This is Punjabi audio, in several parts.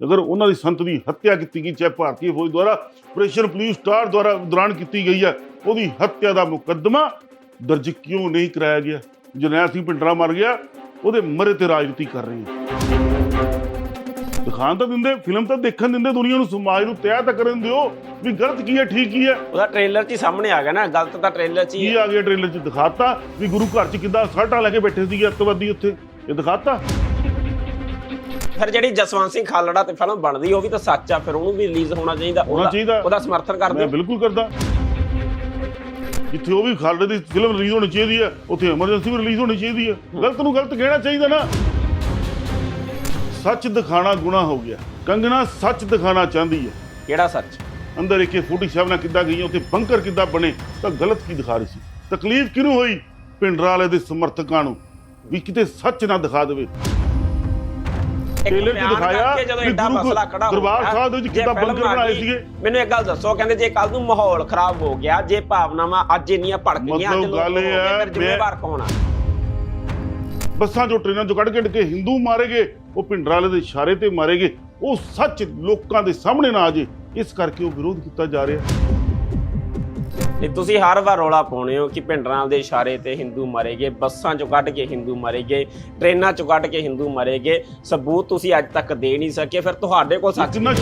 ਅਗਰ ਉਹਨਾਂ ਦੀ ਸੰਤ ਦੀ ਹੱਤਿਆ ਕੀਤੀ ਗਈ ਚਾਹੇ ਭਾਰਤੀ ਫੌਜ ਦੁਆਰਾ ਆਪਰੇਸ਼ਨ ਪੁਲਿਸ ਸਟਾਰ ਦੁਆਰਾ ਦੌਰਾਨ ਕੀਤੀ ਗਈ ਹੈ ਉਹਦੀ ਹੱਤਿਆ ਦਾ ਮੁਕੱਦਮਾ ਦਰਜ ਕਿਉਂ ਨਹੀਂ ਕਰਾਇਆ ਗਿਆ? ਜਰਨੈਲ ਸਿੰਘ ਪਿੰਡਰਾ ਮਰ ਗਿਆ ਉਹਦੇ ਮਰੇ ਤੇ ਰਾਜਨੀਤੀ ਕਰ ਰਹੇ ਹੈ। ਦਿਖਾਣ ਤਾਂ ਦਿੰਦੇ ਫਿਲਮ ਤਾਂ ਦੇਖਣ ਦਿੰਦੇ ਦੁਨੀਆ ਨੂੰ ਸਮਾਜ ਨੂੰ ਤੈਅ ਤਾਂ ਕਰਨ ਦਿਓ ਵੀ ਗਲਤ ਕੀ ਹੈ ਠੀਕ ਕੀ ਹੈ। ਉਹਦਾ ਟ੍ਰੇਲਰ 'ਚ ਹੀ ਸਾਹਮਣੇ ਆ ਗਿਆ ਨਾ ਗਲਤ ਤਾਂ ਟ੍ਰੇਲਰ 'ਚ ਹੀ ਕੀ ਆ ਗਿਆ ਟ੍ਰੇਲਰ 'ਚ? ਦਿਖਾਤਾ ਵੀ ਗੁਰੂ ਘਰ 'ਚ ਕਿੱਦਾਂ ਸਾਟਾ ਲੈ ਕੇ ਬੈਠੇ ਸੀਗੇ ਅੱਤਵਾਦੀ ਉੱਥੇ। ਇਹ ਦਿਖਾਤਾ? ਫਿਰ ਜਿਹੜੀ ਜਸਵੰਤ ਸਿੰਘ ਖਾਲੜਾ ਤੇ ਫਿਲਮ ਬਣਦੀ ਉਹ ਵੀ ਤਾਂ ਸੱਚ ਆ ਫਿਰ ਉਹਨੂੰ ਵੀ ਰਿਲੀਜ਼ ਹੋਣਾ ਚਾਹੀਦਾ ਹੋਣਾ ਉਹਦਾ- ਚਾਹੀਦਾ। ਉਹਦਾ ਸਮਰਥਨ ਕਰਦੇ। ਮੈਂ ਹੋ? ਬਿਲਕੁਲ ਕਰਦਾ। ਜਿੱਥੇ ਉਹ ਵੀ ਖਾਲੜੇ ਦੀ ਫਿਲਮ ਰਿਲੀਜ਼ ਹੋਣੀ ਚਾਹੀਦੀ ਹੈ ਉੱਥੇ ਐਮਰਜੈਂਸੀ ਵੀ ਰਿਲੀਜ਼ ਹੋਣੀ ਚਾਹੀਦੀ ਹੈ। ਗਲਤ ਨੂੰ ਗਲਤ ਕਹਿਣਾ ਚਾਹੀਦਾ ਨਾ। ਸੱਚ ਦਿਖਾਣਾ ਗੁਨਾਹ ਹੋ ਗਿਆ। ਕੰਗਣਾ ਸੱਚ ਦਿਖਾਣਾ ਚਾਹੁੰਦੀ ਹੈ ਕਿਹੜਾ ਸੱਚ? ਅੰਦਰ ਇੱਕ 47 ਨਾਲ ਕਿੱਦਾਂ ਗਈਆਂ ਉੱਥੇ ਬੰਕਰ ਕਿੱਦਾਂ ਬਣੇ ਤਾਂ ਗਲਤ ਕੀ ਦਿਖਾ ਰਹੀ ਸੀ? ਤਕਲੀਫ ਕਿਹਨੂੰ ਹੋਈ? ਪਿੰਡਰਾ ਵਾਲੇ ਦੇ ਸਮਰਥਕਾਂ ਨੂੰ ਵੀ ਕਿਤੇ ਸੱਚ ਨਾ ਦਿਖਾ ਦੇਵੇ। ਟ੍ਰੇਲਰ 'ਚ ਦਿਖਾਇਆ ਐਡਾ ਗੁਰੂ ਮਸਲਾ ਖੜਾ ਹੋ ਦਰਬਾਰ ਸਾਹਿਬ ਦੇ ਵਿੱਚ ਕਿੱਦਾਂ ਬੰਕਰ ਬਣਾਏ ਸੀਗੇ। ਮੈਨੂੰ ਇੱਕ ਗੱਲ ਦੱਸੋ ਕਹਿੰਦੇ ਜੇ ਕੱਲ ਨੂੰ ਮਾਹੌਲ ਖਰਾਬ ਹੋ ਗਿਆ ਜੇ ਭਾਵਨਾਵਾਂ ਅੱਜ ਇੰਨੀਆਂ ਭੜਕ ਗਈਆਂ ਅੱਜ ਲੋਕ ਗਏ, ਫਿਰ ਜ਼ਿੰਮੇਵਾਰ ਕੌਣ ਆ ਬੱਸਾਂ ਚੋਂ ਟ੍ਰੇਨਾਂ ਚੋਂ ਕੱਢ ਕੱਢ ਕੇ ਹਿੰਦੂ ਮਾਰੇਗੇ ਉਹ ਪਿੰਡਰਾਂ ਵਾਲੇ ਦੇ ਇਸ਼ਾਰੇ ਤੇ ਮਾਰੇਗੇ ਉਹ ਸੱਚ ਲੋਕਾਂ ਦੇ ਸਾਹਮਣੇ ਨਾ ਆ ਜੇ ਇਸ ਕਰਕੇ ਉਹ ਵਿਰੋਧ ਕੀਤਾ ਜਾ ਰਿਹਾ ਤੇ ਤੁਸੀਂ ਹਰ ਵਾਰ ਰੌਲਾ ਪਾਉਣੇ ਹੋ ਕਿ ਭਿੰਡਰਾਂ ਦੇ ਇਸ਼ਾਰੇ ਤੇ ਹਿੰਦੂ ਮਰੇਗੇ ਬੱਸਾਂ ਚੋਂ ਕੱਢ ਕੇ ਹਿੰਦੂ ਮਰੇਗੇ ਟ੍ਰੇਨਾਂ ਚੋਂ ਕੱਢ ਕੇ ਹਿੰਦੂ ਮਰੇਗੇ ਸਬੂਤ ਤੁਸੀਂ ਅੱਜ ਤੱਕ ਦੇ ਨਹੀਂ ਸਕੇ ਫਿਰ ਤੁਹਾਡੇ ਕੋਲ ਸੱਚ ਕਿੰਨਾ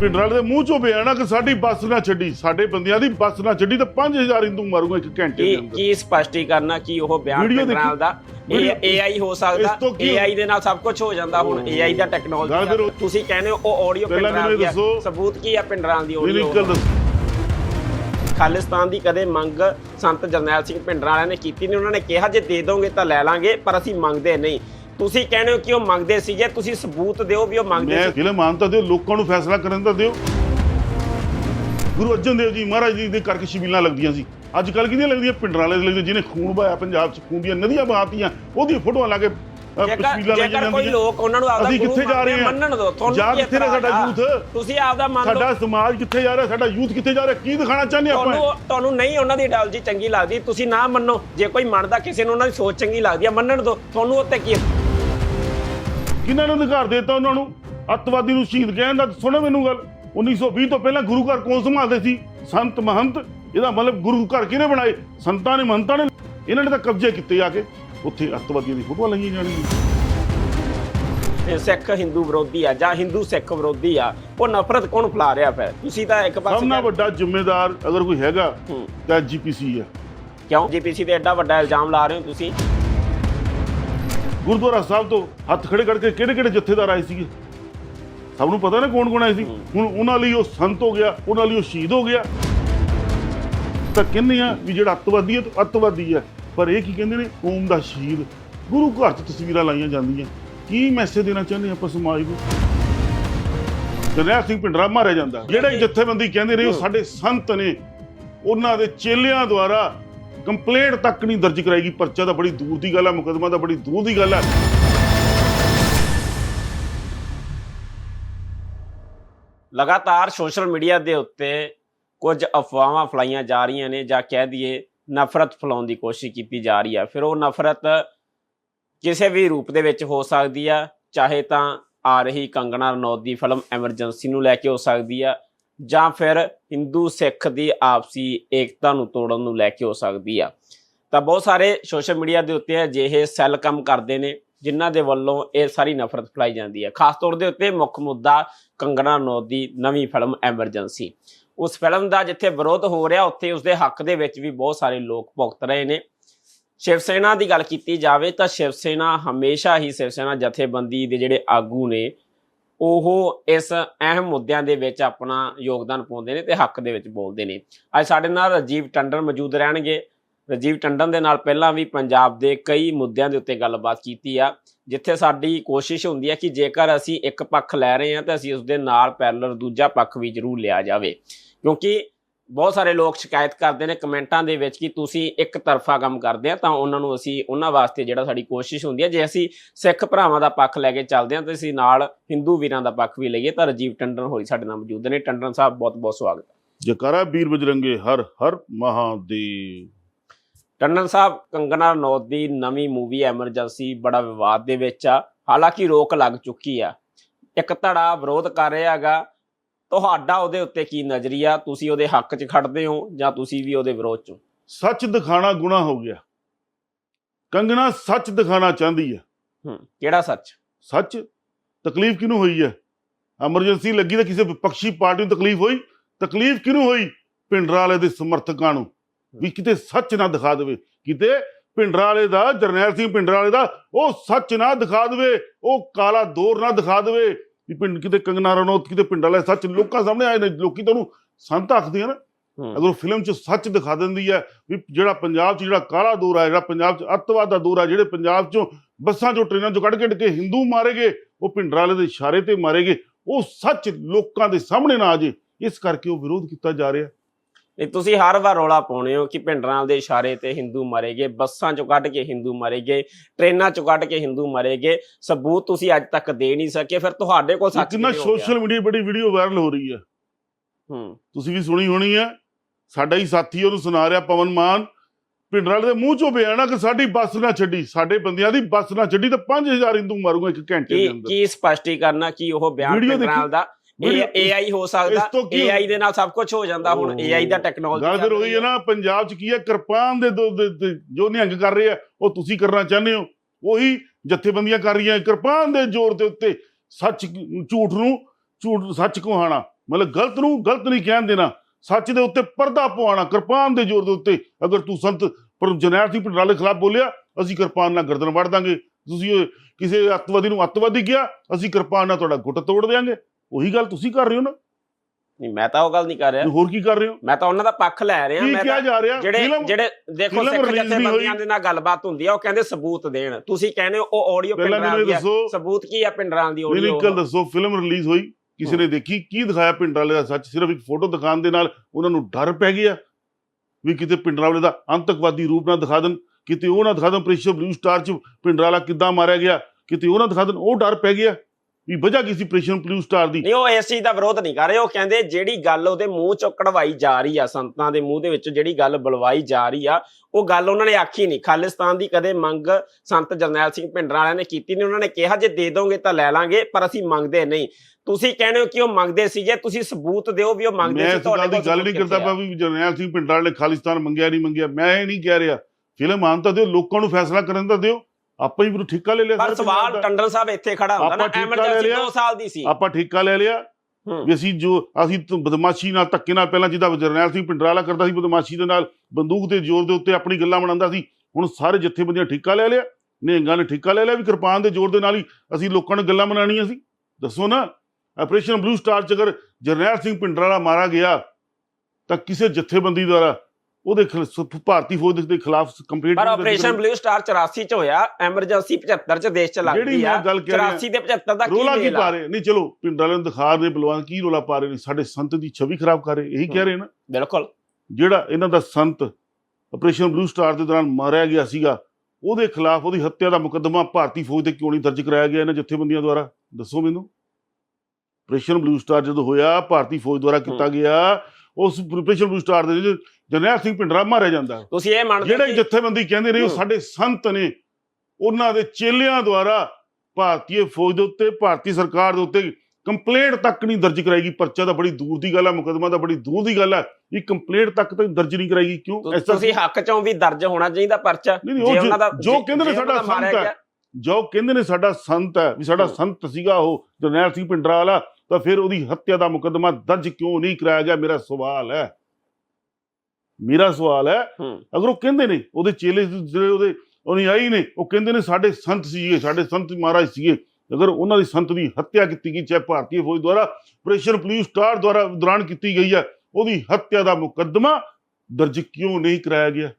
ਪਿੰਡਰਾਂ ਦੇ ਮੂੰਹ ਚੋਂ ਬਿਆਨ ਕਿ ਸਾਡੀ ਬੱਸ ਨਾ ਛੱਡੀ ਸਾਡੇ ਬੰਦਿਆਂ ਦੀ ਬੱਸ ਨਾ ਛੱਡੀ ਤਾਂ 5000 ਹਿੰਦੂ ਮਾਰੂਗਾ ਇੱਕ ਘੰਟੇ ਦੇ ਕੀ ਅੰਦਰ ਕੀ ਸਪਸ਼ਟੀਕਰਨ ਕੀ ਉਹ ਬਿਆਨ ਭਿੰਡਰਾਂ ਦੇਖੀ। ਦਾ ਇਹ AI ਹੋ ਸਕਦਾ ਇਸ ਤੋਂ ਕੀ- AI ਦੇ ਨਾਲ ਸਭ ਕੁਝ ਹੋ ਜਾਂਦਾ ਹੁਣ। AI ਦਾ ਗੱਲ ਫਿਰ ਟੈਕਨੋਲੋਜੀ ਉਹ- ਤੁਸੀਂ ਕਹਿੰਦੇ ਹੋ ਉਹ ਆਡੀਓ ਪਹਿਲਾਂ ਭਿੰਡਰਾਂ ਦੀ ਇਹ ਆ। ਦੱਸੋ। ਸਬੂਤ ਕੀ ਆ ਭਿੰਡਰਾਂ ਦੀ ਆਡੀਓ ਦੱਸ ਖਾਲਿਸਤਾਨ ਦੀ ਕਦੇ ਮੰਗ ਸੰਤ ਜਰਨੈਲ ਸਿੰਘ ਭਿੰਡਰਾਂ ਵਾਲਿਆਂ ਨੇ ਕੀਤੀ ਨਹੀਂ ਉਹਨਾਂ ਨੇ ਕਿਹਾ ਜੇ ਦੇ ਦੋਗੇ ਤਾਂ ਲੈ ਲਾਂਗੇ ਪਰ ਅਸੀਂ ਮੰਗਦੇ ਨਹੀਂ। ਤੁਸੀਂ ਕਹਿੰਦੇ ਹੋ ਕਿ ਉਹ ਮੰਗਦੇ ਸੀਗੇ ਤੁਸੀਂ ਸਬੂਤ ਦਿਓ ਵੀ ਉਹ ਮੰਗਦੇ ਮੈਂ ਸੀ। ਫਿਲਮ ਮਾਨਤਾ ਦਿਓ ਲੋਕਾਂ ਨੂੰ ਫੈਸਲਾ ਕਰਨ ਦਾ ਦਿਓ। ਗੁਰੂ ਅਰਜਨ ਦੇਵ ਜੀ ਮਹਾਰਾਜ ਜੀ ਦੇ ਕਰਕੇ ਸ਼ਬੀਲਾਂ ਲੱਗਦੀਆਂ ਸੀ। ਅੱਜ ਕੱਲ ਕਿਹਦੀਆਂ ਲੱਗਦੀਆਂ? ਪਿੰਡਰਾਂ ਵਾਲੇ ਲੱਗਦੀਆਂ ਜਿਹਨੇ ਖੂਨ ਬਹਾਇਆ ਪੰਜਾਬ 'ਚ ਖੂਨ ਦੀਆਂ ਨਦੀਆਂ ਬਹਾਤੀਆਂ ਉਹਦੀਆਂ ਫੋਟੋਆਂ ਲਾ ਕੇ ਅਹ, ਜੇਕਰ ਕੋਈ ਲੋਕ ਉਹਨਾਂ ਨੂੰ ਆਪਦਾ ਅਸੀਂ ਕਿੱਥੇ ਜਾ ਰਹੇ ਹਾਂ? ਮੰਨਣ ਦਿਓ ਤੁਹਾਨੂੰ ਜਾ ਕੀ ਕਿੱਥੇ ਰਿਹਾ ਸਾਡਾ? ਯੂਥ? ਤੁਸੀਂ ਆਪਦਾ ਮੰਨ ਸਾਡਾ ਸਮਾਜ ਕਿੱਥੇ ਜਾ ਰਿਹਾ? ਸਾਡਾ ਯੂਥ ਕਿੱਥੇ ਜਾ ਰਿਹਾ? ਕੀ ਦਿਖਾਣਾ ਚਾਹੁੰਦੇ ਆਪਾਂ? ਤੁਹਾਨੂੰ ਤੁਹਾਨੂੰ ਨਹੀਂ ਉਹਨਾਂ ਦੀ ਆਈਡੀਓਲੋਜੀ ਚੰਗੀ ਲੱਗਦੀ ਤੁਸੀਂ ਨਾ ਮੰਨੋ। ਜੇ ਕੋਈ ਮੰਨਦਾ ਕਿਸੇ ਨੂੰ ਉਹਨਾਂ ਦੀ ਸੋਚ ਚੰਗੀ ਲੱਗਦੀ ਆ ਮੰਨਣ ਦਿਓ। ਤੁਹਾਨੂੰ ਉੱਤੇ ਕੀ ਕਿਹਨਾਂ ਨੇ ਅਧਿਕਾਰ ਦਿੱਤਾ ਉਹਨਾਂ ਨੂੰ? ਅੱਤਵਾਦੀ ਨੂੰ ਸ਼ਹੀਦ ਕਹਿਣ ਦਾ ਸੁਣੋ ਮੈਨੂੰ ਗੱਲ। 1920 ਤੋਂ ਪਹਿਲਾਂ ਗੁਰੂ ਘਰ ਕੌਣ ਸੰਭਾਲਦੇ ਸੀ? ਸੰਤ ਮਹੰਤ। ਇਹਦਾ ਮਤਲਬ ਗੁਰੂ ਘਰ ਕਿਹਨੇ ਬਣਾਏ? ਸੰਤਾਂ ਨੇ ਮਹੰਤਾਂ ਨੇ। ਇਹਨਾਂ ਨੇ ਤਾਂ ਕਬਜ਼ੇ ਕੀਤੇ ਆ ਕੇ। ਉੱਥੇ ਅੱਤਵਾਦੀਆਂ ਦੀ ਫੋਟੋਆਂ ਲਾਈਆਂ ਜਾਣਗੀਆਂ। ਇਹ ਸਿੱਖ ਹਿੰਦੂ ਵਿਰੋਧੀ ਆ ਜਾਂ ਹਿੰਦੂ ਸਿੱਖ ਵਿਰੋਧੀ ਆ ਉਹ ਨਫ਼ਰਤ ਕੌਣ ਫੈਲਾ ਰਿਹਾ ਫਿਰ? ਤੁਸੀਂ ਤਾਂ ਇੱਕ ਸਭ ਪਾਸੇ ਨਾਲ ਕਹਿ- ਵੱਡਾ ਜ਼ਿੰਮੇਦਾਰ ਅਗਰ ਕੋਈ ਹੈਗਾ। ਤਾਂ ਜੀਪੀਸੀ ਹੈ ਕਿਉਂ? ਜੀਪੀਸੀ ਤੇ ਐਡਾ ਵੱਡਾ ਇਲਜ਼ਾਮ ਲਾ ਰਹੇ ਹੋ ਤੁਸੀਂ? ਗੁਰਦੁਆਰਾ ਸਾਹਿਬ ਤੋਂ ਹੱਥ ਖੜੇ ਕਰਕੇ ਕਿਹੜੇ ਕਿਹੜੇ ਜਥੇਦਾਰ ਆਏ ਸੀਗੇ? ਸਭ ਨੂੰ ਪਤਾ ਨਾ ਕੌਣ ਕੌਣ ਆਏ ਸੀ? ਹੁਣ ਉਹਨਾਂ ਲਈ ਉਹ ਸੰਤ ਹੋ ਗਿਆ ਉਹਨਾਂ ਲਈ ਉਹ ਸ਼ਹੀਦ ਹੋ ਗਿਆ। ਤਾਂ ਕਹਿੰਦੇ ਆ ਵੀ ਜਿਹੜਾ ਅੱਤਵਾਦੀ ਹੈ ਤਾਂ ਅੱਤਵਾਦੀ ਹੈ। ਪਰ ਇਹ ਕੀ ਕਹਿੰਦੇ ਨੇ ਕੌਮ ਦਾ ਸ਼ਹੀਦ। ਗੁਰੂ ਘਰ 'ਚ ਤਸਵੀਰਾਂ ਲਾਈਆਂ ਜਾਂਦੀਆਂ। ਕੀ ਮੈਸੇਜ ਦੇਣਾ ਚਾਹੁੰਦੇ ਆਪਾਂ ਸਮਾਜ ਨੂੰ? ਜਰਨੈਲ ਸਿੰਘ ਪਿੰਡਰਾ ਮਾਰਿਆ ਜਾਂਦਾ। ਜਿਹੜੇ ਜਥੇਬੰਦੀ ਕਹਿੰਦੇ ਨੇ, ਉਹ ਸਾਡੇ ਸੰਤ ਨੇ। ਉਹਨਾਂ ਦੇ ਚੇਲਿਆਂ ਦੁਆਰਾ ਕੰਪਲੇਂਟ ਤੱਕ ਨਹੀਂ ਦਰਜ ਕਰਾਏਗੀ ਪਰਚਾ ਤਾਂ ਬੜੀ ਦੂਰ ਦੀ ਗੱਲ ਹੈ ਮੁਕਦਮਾ ਤਾਂ ਬੜੀ ਦੂਰ ਦੀ ਗੱਲ ਹੈ ਲਗਾਤਾਰ ਸੋਸ਼ਲ ਮੀਡੀਆ ਦੇ ਉੱਤੇ ਕੁਝ ਅਫਵਾਹਾਂ ਫਲਾਈਆਂ ਜਾ ਰਹੀਆਂ ਨੇ ਜਾਂ ਕਹਿ ਦਈਏ ਨਫ਼ਰਤ ਫੈਲਾਉਣ ਦੀ ਕੋਸ਼ਿਸ਼ ਕੀਤੀ ਜਾ ਰਹੀ ਹੈ ਫਿਰ ਉਹ ਨਫ਼ਰਤ ਕਿਸੇ ਵੀ ਰੂਪ ਦੇ ਵਿੱਚ ਹੋ ਸਕਦੀ ਆ, ਚਾਹੇ ਤਾਂ ਆ ਰਹੀ ਕੰਗਣਾ ਰਣੌਤ ਦੀ ਫਿਲਮ ਐਮਰਜੈਂਸੀ ਨੂੰ ਲੈ ਕੇ ਹੋ ਸਕਦੀ ਆ, ਜਾਂ ਫਿਰ ਹਿੰਦੂ ਸਿੱਖ ਦੀ ਆਪਸੀ ਏਕਤਾ ਨੂੰ ਤੋੜਨ ਨੂੰ ਲੈ ਕੇ ਹੋ ਸਕਦੀ ਆ। ਤਾਂ ਬਹੁਤ ਸਾਰੇ ਸੋਸ਼ਲ ਮੀਡੀਆ ਦੇ ਉੱਤੇ ਅਜਿਹੇ ਸੈੱਲ ਕੰਮ ਕਰਦੇ ਨੇ, ਜਿਨ੍ਹਾਂ ਦੇ ਵੱਲੋਂ ਇਹ ਸਾਰੀ ਨਫ਼ਰਤ ਫੈਲਾਈ ਜਾਂਦੀ ਹੈ ਖਾਸ ਤੌਰ ਦੇ ਉੱਤੇ ਮੁੱਖ ਮੁੱਦਾ ਕੰਗਣਾ ਰਣੌਤ ਦੀ ਨਵੀਂ ਫਿਲਮ ਐਮਰਜੈਂਸੀ। ਉਸ ਫਿਲਮ ਦਾ ਜਿੱਥੇ ਵਿਰੋਧ ਹੋ ਰਿਹਾ, ਉੱਥੇ ਉਸਦੇ ਹੱਕ ਦੇ ਵਿੱਚ ਵੀ ਬਹੁਤ ਸਾਰੇ ਲੋਕ ਭੁਗਤ ਰਹੇ ਨੇ। ਸ਼ਿਵ ਸੈਨਾ ਦੀ ਗੱਲ ਕੀਤੀ ਜਾਵੇ ਤਾਂ ਸ਼ਿਵ ਸੈਨਾ ਹਮੇਸ਼ਾ ਹੀ ਸ਼ਿਵ ਸੈਨਾ ਜਥੇਬੰਦੀ ਦੇ ਜਿਹੜੇ ਆਗੂ ਨੇ, ਉਹ ਇਸ ਅਹਿਮ ਮੁੱਦਿਆਂ ਦੇ ਵਿੱਚ ਆਪਣਾ ਯੋਗਦਾਨ ਪਾਉਂਦੇ ਨੇ ਤੇ ਹੱਕ ਦੇ ਵਿੱਚ ਬੋਲਦੇ ਨੇ। ਅੱਜ ਸਾਡੇ ਨਾਲ ਰਾਜੀਵ ਟੰਡਨ ਮੌਜੂਦ ਰਹਿਣਗੇ। ਰਾਜੀਵ ਟੰਡਨ ਦੇ ਨਾਲ ਪਹਿਲਾਂ ਵੀ ਪੰਜਾਬ ਦੇ ਕਈ ਮੁੱਦਿਆਂ ਦੇ ਉੱਤੇ ਗੱਲਬਾਤ ਕੀਤੀ ਆ, ਜਿੱਥੇ ਸਾਡੀ ਕੋਸ਼ਿਸ਼ ਹੁੰਦੀ ਹੈ ਕਿ ਜੇਕਰ ਅਸੀਂ ਇੱਕ ਪੱਖ ਲੈ ਰਹੇ ਹਾਂ ਤਾਂ ਅਸੀਂ ਉਸ ਦੇ ਨਾਲ ਪੈਰਲਲ ਦੂਜਾ ਪੱਖ ਵੀ ਜ਼ਰੂਰ ਲਿਆ ਜਾਵੇ। ਕਿਉਂਕਿ ਬਹੁਤ ਸਾਰੇ ਲੋਕ ਸ਼ਿਕਾਇਤ ਕਰਦੇ ਨੇ ਕਮੈਂਟਾਂ ਦੇ ਵਿੱਚ ਕਿ ਤੁਸੀਂ ਇੱਕ ਤਰਫਾ ਕੰਮ ਕਰਦੇ ਆ ਤਾਂ ਉਹਨਾਂ ਨੂੰ ਅਸੀਂ ਉਹਨਾਂ ਵਾਸਤੇ ਜਿਹੜਾ ਸਾਡੀ ਕੋਸ਼ਿਸ਼ ਹੁੰਦੀ ਹੈ ਜੇ ਅਸੀਂ ਸਿੱਖ ਭਰਾਵਾਂ ਦਾ ਪੱਖ ਲੈ ਕੇ ਚੱਲਦੇ ਹਾਂ ਤਾਂ ਅਸੀਂ ਨਾਲ ਹਿੰਦੂ ਵੀਰਾਂ ਦਾ ਪੱਖ ਵੀ ਲਈਏ। ਤਾਂ ਰਾਜੀਵ ਟੰਡਨ ਹੋਰੀ ਸਾਡੇ ਨਾਲ ਮੌਜੂਦ ਨੇ। ਟੰਡਨ ਸਾਹਿਬ ਬਹੁਤ ਬਹੁਤ ਸਵਾਗਤ। ਜਕਾਰਾ ਵੀਰ ਬਜਰੰਗੇ ਹਰ ਹਰ ਮਹਾਦੇਵ ਟੰਡਨ ਸਾਹਿਬ ਕੰਗਨਾ ਰਣੌਤ ਦੀ ਨਵੀਂ ਮੂਵੀ ਐਮਰਜੈਂਸੀ ਬੜਾ ਵਿਵਾਦ ਦੇ ਵਿੱਚ ਆ। ਹਾਲਾਂਕਿ ਰੋਕ ਲੱਗ ਚੁੱਕੀ ਆ। ਇੱਕ ਧੜਾ ਵਿਰੋਧ ਕਰ ਰਿਹਾ ਹੈਗਾ। ਤੁਹਾਡਾ ਉਹਦੇ ਉੱਤੇ ਕੀ ਨਜ਼ਰੀਆ ਤੁਸੀਂ ਉਹਦੇ ਹੱਕ 'ਚ ਖੜਦੇ ਹੋ ਜਾਂ ਤੁਸੀਂ ਵੀ ਉਹਦੇ ਵਿਰੋਧ 'ਚ ਹੋ? ਸੱਚ ਦਿਖਾਣਾ ਗੁਨਾਹ ਹੋ ਗਿਆ। ਕੰਗਣਾ ਸੱਚ ਦਿਖਾਣਾ ਚਾਹੁੰਦੀ ਹੈ ਹੂੰ ਕਿਹੜਾ ਸੱਚ? ਸੱਚ? ਤਕਲੀਫ ਕਿਹਨੂੰ ਹੋਈ ਹੈ ਐਮਰਜੈਂਸੀ ਲੱਗੀ ਤਾਂ ਕਿਸੇ ਵਿਪਕਸ਼ੀ ਪਾਰਟੀ ਨੂੰ ਤਕਲੀਫ ਹੋਈ? ਤਕਲੀਫ ਕਿਹਨੂੰ ਹੋਈ? ਪਿੰਡਰਾ ਵਾਲੇ ਦੇ ਸਮਰਥਕਾਂ ਨੂੰ। ਵੀ ਕਿਤੇ ਸੱਚ ਨਾ ਦਿਖਾ ਦੇਵੇ। ਕਿਤੇ ਪਿੰਡਰਾ ਵਾਲੇ ਦਾ ਜਰਨੈਲ ਸਿੰਘ ਪਿੰਡਰਾ ਵਾਲੇ ਦਾ ਉਹ ਸੱਚ ਨਾ ਦਿਖਾ ਦੇਵੇ ਉਹ ਕਾਲਾ ਦੌਰ ਨਾ ਦਿਖਾ ਦੇਵੇ। ਵੀ ਪਿੰਡ ਕਿਤੇ ਕੰਗਨਾ ਰਣੌਤ ਕਿਤੇ ਪਿੰਡ ਵਾਲੇ ਸੱਚ ਲੋਕਾਂ ਸਾਹਮਣੇ ਆਏ ਨੇ ਲੋਕੀ ਤਾਂ ਉਹਨੂੰ ਸੰਤ ਆਖਦੇ ਆ ਨਾ। ਹੂੰ। ਅਗਰ ਉਹ ਫਿਲਮ 'ਚ ਸੱਚ ਦਿਖਾ ਦਿੰਦੀ ਹੈ ਵੀ ਜਿਹੜਾ ਪੰਜਾਬ 'ਚ ਜਿਹੜਾ ਕਾਲਾ ਦੌਰ ਆ ਜਿਹੜਾ ਪੰਜਾਬ 'ਚ ਅੱਤਵਾਦ ਦਾ ਦੌਰ ਆ ਜਿਹੜੇ ਪੰਜਾਬ 'ਚੋਂ ਬੱਸਾਂ 'ਚੋਂ ਟ੍ਰੇਨਾਂ 'ਚੋਂ ਕੱਢ ਕੱਢ ਕੇ ਹਿੰਦੂ ਮਾਰੇਗੇ ਉਹ ਭਿੰਡਰਾਂ ਵਾਲੇ ਦੇ ਇਸ਼ਾਰੇ ਤੇ ਮਾਰੇਗੇ ਉਹ ਸੱਚ ਲੋਕਾਂ ਦੇ ਸਾਹਮਣੇ ਨਾ ਆ ਜੇ ਇਸ ਕਰਕੇ ਉਹ ਵਿਰੋਧ ਕੀਤਾ ਜਾ ਰਿਹਾ। ਇਹ ਤੁਸੀਂ ਹਰ ਵਾਰ ਰੌਲਾ ਪਾਉਣੇ ਹੋ ਕਿ ਭਿੰਡਰਾਂ ਦੇ ਇਸ਼ਾਰੇ ਤੇ ਹਿੰਦੂ ਮਰੇਗੇ ਬੱਸਾਂ ਚੋਂ ਕੱਢ ਕੇ ਹਿੰਦੂ ਮਰੇਗੇ ਟ੍ਰੇਨਾਂ ਚੋਂ ਕੱਢ ਕੇ ਹਿੰਦੂ ਮਰੇਗੇ ਸਬੂਤ ਤੁਸੀਂ ਅੱਜ ਤੱਕ ਦੇ ਨਹੀਂ ਸਕੇ ਫਿਰ ਤੁਹਾਡੇ ਕੋਲ ਸੱਚ ਕਿੰਨਾ? ਸੋਸ਼ਲ ਮੀਡੀਆ ਬੜੀ ਵੀਡੀਓ ਵਾਇਰਲ ਹੋ ਰਹੀ ਹੈ ਹੂੰ ਤੁਸੀਂ ਵੀ ਸੁਣੀ ਹੋਣੀ ਹੈ ਸਾਡਾ ਹੀ ਸਾਥੀ ਉਹਨੂੰ ਸੁਣਾ ਰਿਹਾ ਪਵਨ ਮਾਨ ਭਿੰਡਰਾਂ ਵਾਲੇ ਦੇ ਮੂੰਹ 'ਚੋਂ ਬਿਆਨ ਆ ਕਿ ਸਾਡੀ ਬੱਸ ਨਾ ਛੱਡੀ ਸਾਡੇ ਬੰਦਿਆਂ ਦੀ ਬੱਸ ਨਾ ਛੱਡੀ ਤਾਂ 5000 ਹਿੰਦੂ ਮਾਰੂਗਾ ਇੱਕ ਘੰਟੇ ਦੇ ਅੰਦਰ ਕੀ ਸਪਸ਼ਟੀਕਰਨ ਕੀ ਉਹ ਬਿਆਨ ਦੇਖੀ? ਦਾ ਏਆਈ ਹੋ ਸਕਦਾ ਏਆਈ ਦੇ ਨਾਲ ਸਭ ਕੁਝ ਹੋ ਜਾਂਦਾ ਹੁਣ। ਏਆਈ ਦਾ ਟੈਕਨੋਲੋਜੀ ਗੱਲ ਫਿਰ ਉਹੀ ਹੈ ਨਾ ਪੰਜਾਬ 'ਚ ਕੀ ਹੈ ਕਿਰਪਾਨ ਦੇ ਜੋ ਨਿਹੰਗ ਕਰ ਰਹੇ ਆ ਉਹ ਤੁਸੀਂ ਕਰਨਾ ਚਾਹੁੰਦੇ ਹੋ। ਉਹੀ ਜਥੇਬੰਦੀਆਂ ਕਰ ਰਹੀਆਂ ਕਿਰਪਾਨ ਦੇ ਜ਼ੋਰ ਦੇ ਉੱਤੇ ਸੱਚ ਝੂਠ ਨੂੰ ਝੂਠ ਸੱਚ ਕਹਾਣਾ ਮਤਲਬ ਗਲਤ ਨੂੰ ਗਲਤ ਨਹੀਂ ਕਹਿਣ ਦੇਣਾ ਸੱਚ ਦੇ ਉੱਤੇ ਪਰਦਾ ਪਵਾਉਣਾ ਕਿਰਪਾਨ ਦੇ ਜ਼ੋਰ ਦੇ ਉੱਤੇ। ਅਗਰ ਤੂੰ ਸੰਤ ਪਰ ਜਨਰਲ ਸਿੰਘ ਪਿੰਡਰਾਲੇ ਖਿਲਾਫ ਬੋਲਿਆ ਅਸੀਂ ਕਿਰਪਾਨ ਨਾਲ ਗਰਦਨ ਵੜ ਦਾਂਗੇ। ਤੁਸੀਂ ਕਿਸੇ ਅੱਤਵਾਦੀ ਨੂੰ ਅੱਤਵਾਦੀ ਕਿਹਾ ਅਸੀਂ ਕਿਰਪਾਨ ਨਾਲ ਤੁਹਾਡਾ ਗੁੱਟ ਤੋੜ ਦੇਾਂਗੇ ਉਹੀ ਗੱਲ ਤੁਸੀਂ ਕਰ ਰਹੇ ਹੋ ਨਾ। ਨਹੀਂ ਮੈਂ ਤਾਂ ਉਹ ਗੱਲ ਨਹੀਂ ਕਰ ਰਿਹਾ। ਹੋਰ ਕੀ ਕਰ ਰਹੇ ਹੋ? ਮੈਂ ਤਾਂ ਉਹਨਾਂ ਦਾ ਪੱਖ ਲੈ ਰਿਹਾ। ਕੀ ਮੈਂ ਕਿਹਾ ਤਾਂ ਜਾ ਰਿਹਾ? ਜਿਹੜੇ ਫਿਲਮ ਜਿਹੜੇ ਦੇਖੋ ਫਿਲਮ ਸਿੱਖ release ਜਥੇਬੰਦੀਆਂ ਹੋਈ। ਦੇ ਨਾਲ ਗੱਲਬਾਤ ਹੁੰਦੀ ਆ ਉਹ ਕਹਿੰਦੇ ਸਬੂਤ ਦੇਣ। ਤੁਸੀਂ ਕਹਿੰਦੇ ਹੋ ਉਹ ਆਡੀਓ ਪਹਿਲਾਂ ਪਿੰਡਰਾਂ ਮੈਨੂੰ ਦੀ ਆ। ਦੱਸੋ। ਸਬੂਤ ਕੀ ਆ ਪਿੰਡਰਾਂ ਦੀ ਆਡੀਓ ਕੱਲ ਦੱਸੋ ਫਿਲਮ ਰਿਲੀਜ਼ ਹੋਈ ਕਿਸੇ ਨੇ ਦੇਖੀ? ਕੀ ਦਿਖਾਇਆ ਪਿੰਡਰਾਂ ਵਾਲੇ ਦਾ ਸੱਚ? ਸਿਰਫ ਇੱਕ ਫੋਟੋ ਦਿਖਾਉਣ ਦੇ ਨਾਲ ਉਹਨਾਂ ਨੂੰ ਡਰ ਪੈ ਗਿਆ ਵੀ ਕਿਤੇ ਪਿੰਡਰਾਂ ਵਾਲੇ ਦਾ ਅੰਤਕਵਾਦੀ ਰੂਪ ਨਾ ਦਿਖਾ ਦੇਣ ਕਿਤੇ ਉਹ ਨਾ ਦਿਖਾ ਦੇਣ ਪ੍ਰੀਸ਼ਰ ਬਲੂ ਸਟਾਰ ਚ ਪਿੰਡਰਾਂ ਵਾਲਾ ਕਿੱਦਾਂ ਮਾਰਿਆ ਗਿਆ ਕਿਤੇ ਉਹ ਨਾ ਦਿਖਾ ਦੇਣ ਉਹ ਡਰ ਪੈ ਗਿਆ। ਵੀ ਵਜ੍ਹਾ ਕੀ ਸੀ ਪ੍ਰੀਸ਼ਰ ਬਲੂ ਸਟਾਰ ਦੀ? ਨਹੀਂ ਉਹ ਇਸ ਚੀਜ਼ ਦਾ ਵਿਰੋਧ ਨਹੀਂ ਕਰ ਰਹੇ। ਉਹ ਕਹਿੰਦੇ ਜਿਹੜੀ ਗੱਲ ਉਹਦੇ ਮੂੰਹ ਚੋਂ ਕਢਵਾਈ ਜਾ ਰਹੀ ਆ ਸੰਤਾਂ ਦੇ ਮੂੰਹ ਦੇ ਵਿੱਚ ਜਿਹੜੀ ਗੱਲ ਬੁਲਵਾਈ ਜਾ ਰਹੀ ਆ ਉਹ ਗੱਲ ਉਹਨਾਂ ਨੇ ਆਖੀ ਨਹੀਂ। ਖਾਲਿਸਤਾਨ ਦੀ ਕਦੇ ਮੰਗ ਸੰਤ ਜਰਨੈਲ ਸਿੰਘ ਭਿੰਡਰਾਂ ਵਾਲਿਆਂ ਨੇ ਕੀਤੀ ਨਹੀਂ। ਉਹਨਾਂ ਨੇ ਕਿਹਾ ਜੇ ਦੇ ਦੋਗੇ ਤਾਂ ਲੈ ਲਾਂਗੇ ਪਰ ਅਸੀਂ ਮੰਗਦੇ ਨਹੀਂ। ਤੁਸੀਂ ਕਹਿੰਦੇ ਹੋ ਕਿ ਉਹ ਮੰਗਦੇ ਸੀਗੇ ਤੁਸੀਂ ਸਬੂਤ ਦਿਓ ਵੀ ਉਹ ਮੰਗਦੇ ਸੀ ਦੀ ਕੋਲ ਗੱਲ ਨਹੀਂ ਕਰਦਾ? ਪਾ ਵੀ ਜਰਨੈਲ ਸਿੰਘ ਪਿੰਡਰਾਂ ਵਾਲੇ ਖਾਲਿਸਤਾਨ ਮੰਗਿਆ ਨਹੀਂ ਮੰਗਿਆ। ਮੈਂ ਇਹ ਨਹੀਂ ਕਹਿ ਰਿਹਾ। ਫਿਲਮ ਆਉਣ ਤਾਂ ਦਿਓ ਲੋਕਾਂ ਨੂੰ ਫੈਸਲਾ ਕਰਨ ਤਾਂ ਦਿਓ। ਆਪਾਂ ਹੀ ਫਿਰ ਠੇਕਾ ਲੈ ਲਿਆ ਪਰ ਸਵਾਲ। ਟੰਡਨ ਸਾਹਿਬ ਇੱਥੇ ਖੜਾ ਹੁੰਦਾ ਨਾ ਐਮਰਜੈਂਸੀ ਲਿਆ। 2 ਸਾਲ ਦੀ ਸੀ ਆਪਾਂ ਠੇਕਾ ਲੈ ਲਿਆ। ਵੀ ਅਸੀਂ ਜੋ ਅਸੀਂ ਬਦਮਾਸ਼ੀ ਨਾਲ ਧੱਕੇ ਨਾਲ ਪਹਿਲਾਂ ਜਿੱਦਾਂ ਜਰਨੈਲ ਸਿੰਘ ਪਿੰਡਰਾਲਾ ਕਰਦਾ ਸੀ ਬਦਮਾਸ਼ੀ ਦੇ ਨਾਲ ਬੰਦੂਕ ਦੇ ਜ਼ੋਰ ਦੇ ਉੱਤੇ ਆਪਣੀ ਗੱਲਾਂ ਬਣਾਉਂਦਾ ਸੀ ਹੁਣ ਸਾਰੇ ਜਥੇਬੰਦੀਆਂ ਠੇਕਾ ਲੈ ਲਿਆ ਨਿਹੰਗਾਂ ਨੇ ਠੇਕਾ ਲੈ ਲਿਆ ਵੀ ਕਿਰਪਾਨ ਦੇ ਜ਼ੋਰ ਦੇ ਨਾਲ ਹੀ ਅਸੀਂ ਲੋਕਾਂ ਨੂੰ ਗੱਲਾਂ ਬਣਾਉਣੀਆਂ ਸੀ ਦੱਸੋ ਨਾ ਆਪਰੇਸ਼ਨ ਬਲੂ ਸਟਾਰ ਚ ਅਗਰ ਜਰਨੈਲ ਸਿੰਘ ਪਿੰਡਰਾਲਾ ਮਾਰਾ ਗਿਆ ਤਾਂ ਕਿਸੇ ਜਥੇਬੰਦੀ ਦੁਆਰਾ ਉਹਦੇ ਖਿਲ- ਭਾਰਤੀ ਫੌਜ ਦੇ ਖਿਲਾਫ ਕੰਪਲੀਟ ਪਰ ਆਪਰੇਸ਼ਨ ਬਲੂ ਸਟਾਰ 84 ਚ ਹੋਇਆ ਐਮਰਜੈਂਸੀ 75 ਚ ਦੇਸ਼ ਚ ਜਿਹੜੀ ਲੱਗਦੀ ਮੈਂ ਆ। ਗੱਲ ਕਹਿ ਰਿਹਾ 84 ਤੇ 75 ਦਾ ਕੀ ਰੋਲਾ ਕੀ ਮੇਲ ਪਾ ਆ ਰਹੇ? ਨਹੀਂ ਚਲੋ ਪਿੰਡਾਂ ਨੂੰ ਦਿਖਾ ਰਹੇ ਬਲਵਾਨ ਕੀ ਰੋਲਾ ਪਾ ਰਹੇ ਨੇ? ਸਾਡੇ ਸੰਤ ਦੀ ਛਵੀ ਖਰਾਬ ਕਰ ਰਹੇ ਇਹੀ ਕਹਿ ਰਹੇ ਨਾ ਬਿਲਕੁਲ। ਜਿਹੜਾ ਇਹਨਾਂ ਦਾ ਸੰਤ ਆਪਰੇਸ਼ਨ ਬਲੂ ਸਟਾਰ ਦੇ ਦੌਰਾਨ ਮਾਰਿਆ ਗਿਆ ਸੀਗਾ ਉਹਦੇ ਖਿਲਾਫ ਉਹਦੀ ਹੱਤਿਆ ਦਾ ਮੁਕੱਦਮਾ ਭਾਰਤੀ ਫੌਜ ਤੇ ਕਿਉਂ ਨਹੀਂ ਦਰਜ ਕਰਾਇਆ ਗਿਆ ਇਹਨਾਂ ਜਥੇਬੰਦੀਆਂ ਦੁਆਰਾ? ਦੱਸੋ ਮੈਨੂੰ। ਆਪਰੇਸ਼ਨ ਬਲੂ ਸਟਾਰ ਜਦੋਂ ਹੋਇਆ ਭਾਰਤੀ ਫੌਜ ਦੁਆਰਾ ਕੀਤਾ ਗਿਆ ਉਸ ਆਪਰੇਸ਼ਨ ਬਲੂ ਸਟਾਰ ਦੇ ਵਿੱਚ ਜਰਨੈਲ ਸਿੰਘ ਪਿੰਡਰਾ ਮਾਰਿਆ ਜਾਂਦਾ। ਤੁਸੀਂ ਇਹ ਮੰਨਦੇ ਜਿਹੜੇ ਜਥੇਬੰਦੀ ਕਹਿੰਦੇ ਨੇ ਉਹ। ਸਾਡੇ ਸੰਤ ਨੇ ਉਹਨਾਂ ਦੇ ਚੇਲਿਆਂ ਦੁਆਰਾ ਭਾਰਤੀ ਫੌਜ ਦੇ ਉੱਤੇ ਭਾਰਤੀ ਸਰਕਾਰ ਦੇ ਉੱਤੇ ਕੰਪਲੇਂਟ ਤੱਕ ਨਹੀਂ ਦਰਜ ਕਰਾਏਗੀ ਪਰਚਾ ਤਾਂ ਬੜੀ ਦੂਰ ਦੀ ਗੱਲ ਹੈ ਮੁਕਦਮਾ ਤਾਂ ਬੜੀ ਦੂਰ ਦੀ ਗੱਲ ਹੈ ਇਹ ਕੰਪਲੇਂਟ ਤੱਕ ਤਾਂ ਦਰਜ ਨਹੀਂ ਕਰਾਏਗੀ ਕਿਉਂ? ਤੁਸੀਂ ਹੱਕ ਚੋਂ ਵੀ ਦਰਜ ਹੋਣਾ ਚਾਹੀਦਾ ਪਰਚਾ। ਜੇ ਉਹਨਾਂ ਦਾ ਜੋ ਕਹਿੰਦੇ ਨੇ ਸਾਡਾ ਸੰਤ ਹੈ। ਜੋ ਕਹਿੰਦੇ ਨੇ ਸਾਡਾ ਸੰਤ ਹੈ ਵੀ ਸਾਡਾ। ਸੰਤ ਸੀਗਾ ਉਹ ਜਰਨੈਲ ਸਿੰਘ ਪਿੰਡਰਾ ਵਾਲਾ ਤਾਂ ਫਿਰ ਉਹਦੀ ਹੱਤਿਆ ਦਾ ਮੁਕਦਮਾ ਦਰਜ ਕਿਉਂ ਨਹੀਂ ਕਰਾਇਆ ਗਿਆ? ਮੇਰਾ ਸਵਾਲ ਹੈ। ਮੇਰਾ ਸਵਾਲ ਹੈ ਅਗਰ ਉਹ ਕਹਿੰਦੇ ਨੇ ਉਹਦੇ ਚੇਲੇ ਜਿਹੜੇ ਉਹਦੇ ਅਨੁਯਾਈ ਨੇ ਉਹ ਕਹਿੰਦੇ ਨੇ ਸਾਡੇ ਸੰਤ ਸੀਗੇ ਸਾਡੇ ਸੰਤ ਮਹਾਰਾਜ ਸੀਗੇ ਅਗਰ ਉਹਨਾਂ ਦੀ ਸੰਤ ਦੀ ਹੱਤਿਆ ਕੀਤੀ ਗਈ ਚਾਹੇ ਭਾਰਤੀ ਫੌਜ ਦੁਆਰਾ ਆਪਰੇਸ਼ਨ ਪੁਲਿਸ ਸਟਾਰ ਦੁਆਰਾ ਦੌਰਾਨ ਕੀਤੀ ਗਈ ਹੈ ਉਹਦੀ ਹੱਤਿਆ ਦਾ ਮੁਕੱਦਮਾ ਦਰਜ ਕਿਉਂ ਨਹੀਂ ਕਰਾਇਆ ਗਿਆ?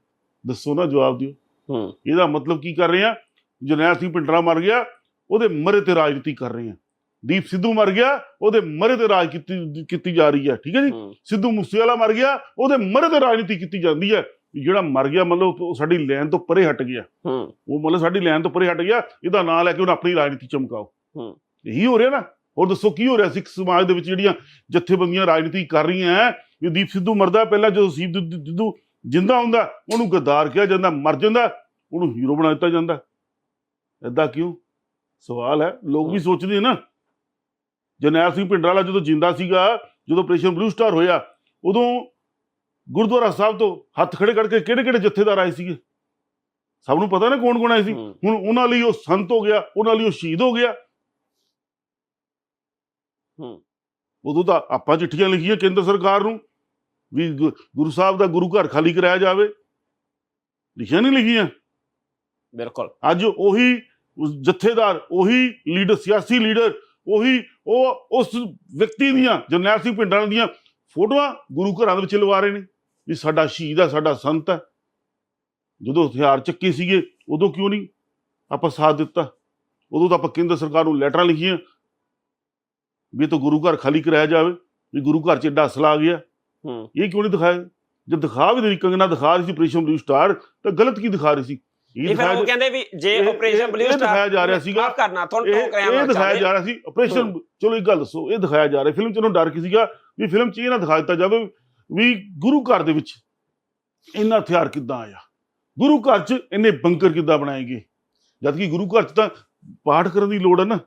ਦੱਸੋ ਨਾ ਜਵਾਬ ਦਿਓ। ਹੂੰ। ਇਹਦਾ ਮਤਲਬ ਕੀ ਕਰ ਰਹੇ ਆ? ਜਰਨੈਲ ਸਿੰਘ ਪਿੰਡਰਾ ਮਰ ਗਿਆ ਉਹਦੇ ਮਰੇ ਤੇ ਰਾਜਨੀਤੀ ਕਰ ਰਹੇ ਆ। ਦੀਪ ਸਿੱਧੂ ਮਰ ਗਿਆ ਉਹਦੇ ਮਰੇ ਤੇ ਰਾਜ ਕੀਤੀ ਕੀਤੀ ਜਾ ਰਹੀ ਹੈ ਠੀਕ ਹੈ ਜੀ? ਸਿੱਧੂ ਮੂਸੇਵਾਲਾ ਮਰ ਗਿਆ ਉਹਦੇ ਮਰੇ ਤੇ ਰਾਜਨੀਤੀ ਕੀਤੀ ਜਾਂਦੀ ਹੈ। ਜਿਹੜਾ ਮਰ ਗਿਆ ਮਤਲਬ ਉਹ ਸਾਡੀ ਲਾਈਨ ਤੋਂ ਪਰੇ ਹਟ ਗਿਆ। ਉਹ ਮਤਲਬ ਸਾਡੀ ਲਾਈਨ ਤੋਂ ਪਰੇ ਹਟ ਗਿਆ ਇਹਦਾ ਨਾਂ ਲੈ ਕੇ ਉਹਨੇ ਆਪਣੀ ਰਾਜਨੀਤੀ ਚਮਕਾਓ। ਹੂੰ। ਇਹੀ ਹੋ ਰਿਹਾ ਨਾ? ਹੋਰ ਦੱਸੋ ਕੀ ਹੋ ਰਿਹਾ ਸਿੱਖ ਸਮਾਜ ਦੇ ਵਿੱਚ ਜਿਹੜੀਆਂ ਜਥੇਬੰਦੀਆਂ ਰਾਜਨੀਤੀ ਕਰ ਰਹੀਆਂ ਹੈ? ਵੀ ਦੀਪ ਸਿੱਧੂ ਮਰਦਾ ਪਹਿਲਾਂ ਜਦੋਂ ਸੀਪ ਸਿੱਧੂ ਜਿੰਦਾ ਹੁੰਦਾ ਉਹਨੂੰ ਗੱਦਾਰ ਕਿਹਾ ਜਾਂਦਾ ਮਰ ਜਾਂਦਾ ਉਹਨੂੰ ਹੀਰੋ ਬਣਾ ਦਿੱਤਾ ਜਾਂਦਾ। ਐਦਾਂ ਕਿਉਂ? ਸਵਾਲ ਹੈ ਲੋਕ ਵੀ। ਸੋਚਦੇ ਨੇ ਨਾ। ਜਰਨੈਲ ਸਿੰਘ ਭਿੰਡਰਾਲਾ ਜਦੋਂ ਜਿੰਦਾ ਸੀਗਾ ਜਦੋਂ ਆਪਰੇਸ਼ਨ ਬਲੂ ਸਟਾਰ ਹੋਇਆ ਉਦੋਂ ਗੁਰਦੁਆਰਾ ਸਾਹਿਬ ਤੋਂ ਹੱਥ ਖੜੇ ਕਰਕੇ ਕਿਹੜੇ ਕਿਹੜੇ ਜਥੇਦਾਰ ਆਏ ਸੀਗੇ? ਸਭ ਨੂੰ ਪਤਾ ਨਾ ਕੌਣ ਕੌਣ ਆਏ ਸੀ? ਹੁਣ ਉਹਨਾਂ ਲਈ ਉਹ ਸੰਤ ਹੋ ਗਿਆ ਉਹਨਾਂ ਲਈ ਉਹ ਸ਼ਹੀਦ ਹੋ ਗਿਆ। ਹੂੰ। ਉਦੋਂ ਤਾਂ ਆਪਾਂ ਚਿੱਠੀਆਂ ਲਿਖੀਆਂ ਕੇਂਦਰ ਸਰਕਾਰ ਨੂੰ ਵੀ ਗੁਰੂ ਸਾਹਿਬ ਦਾ ਗੁਰੂ ਘਰ ਖਾਲੀ ਕਰਾਇਆ ਜਾਵੇ। ਲਿਖੀਆਂ ਨਹੀਂ ਲਿਖੀਆਂ? ਬਿਲਕੁਲ। ਅੱਜ ਉਹੀ ਜਥੇਦਾਰ ਉਹੀ ਲੀਡਰ ਸਿਆਸੀ ਲੀਡਰ ਉਹੀ ਉਹ ਉਸ ਵਿਅਕਤੀ ਦੀਆਂ ਜਰਨੈਲ ਸਿੰਘ ਭਿੰਡਰਾਂ ਦੀਆਂ ਫੋਟੋਆਂ ਗੁਰੂ ਘਰਾਂ ਦੇ ਵਿੱਚ ਲਵਾ ਰਹੇ ਨੇ ਵੀ ਸਾਡਾ ਸ਼ਹੀਦ ਆ ਸਾਡਾ ਸੰਤ ਹੈ ਜਦੋਂ ਹਥਿਆਰ ਚੱਕੇ ਸੀਗੇ ਉਦੋਂ ਕਿਉਂ ਨਹੀਂ ਆਪਾਂ ਸਾਥ ਦਿੱਤਾ? ਉਦੋਂ ਤਾਂ ਆਪਾਂ ਕੇਂਦਰ ਸਰਕਾਰ ਨੂੰ ਲੈਟਰਾਂ ਲਿਖੀਆਂ। ਵੀ ਇਹ ਤਾਂ ਗੁਰੂ ਘਰ ਖਾਲੀ ਕਰਾਇਆ ਜਾਵੇ ਵੀ ਗੁਰੂ ਘਰ 'ਚ ਏਡਾ ਅਸਲਾ ਆ ਗਿਆ। ਹੂੰ। ਇਹ ਕਿਉਂ ਨਹੀਂ ਦਿਖਾਇਆ? ਜੇ ਦਿਖਾ ਵੀ ਰਹੀ ਕੰਗਨਾ ਦਿਖਾ ਰਹੀ ਸੀ ਆਪਰੇਸ਼ਨ ਬਲੂ ਸਟਾਰ ਤਾਂ ਗਲਤ ਕੀ ਦਿਖਾ ਰਹੀ ਸੀ? ਇਹ ਫਿਰ ਉਹ ਕਹਿੰਦੇ ਵੀ ਜੇ ਆਪਰੇਸ਼ਨ ਬਲੂ ਸਟਾਰ ਦਿਖਾਇਆ ਜਾ ਰਿਹਾ ਸੀਗਾ। ਕਰਨਾ ਤੁਹਾਨੂੰ ਟੋਕ ਰਿਹਾ ਇਹ ਮੈਂ ਦਿਖਾਇਆ। ਜਾ ਰਿਹਾ ਸੀ। ਆਪਰੇਸ਼ਨ ਚਲੋ ਇੱਕ ਗੱਲ ਦੱਸੋ ਇਹ ਦਿਖਾਇਆ ਜਾ ਰਿਹਾ। ਫਿਲਮ ਚ ਉਹਨੂੰ ਡਰ ਕੀ ਸੀਗਾ ਵੀ ਫਿਲਮ ਚ ਇਹ ਨਾ ਦਿਖਾ ਦਿੱਤਾ ਜਾਵੇ ਵੀ ਗੁਰੂ ਘਰ ਦੇ ਵਿੱਚ ਇੰਨਾ ਹਥਿਆਰ ਕਿੱਦਾਂ ਆਇਆ। ਗੁਰੂ ਘਰ ਚ ਇੰਨੇ ਬੰਕਰ ਕਿੱਦਾਂ ਬਣਾਏ ਗਏ। ਜਦ ਕਿ ਗੁਰੂ ਘਰ ਚ ਤਾਂ ਪਾਠ ਕਰਨ ਦੀ ਲੋੜ ਹੈ ਨਾ।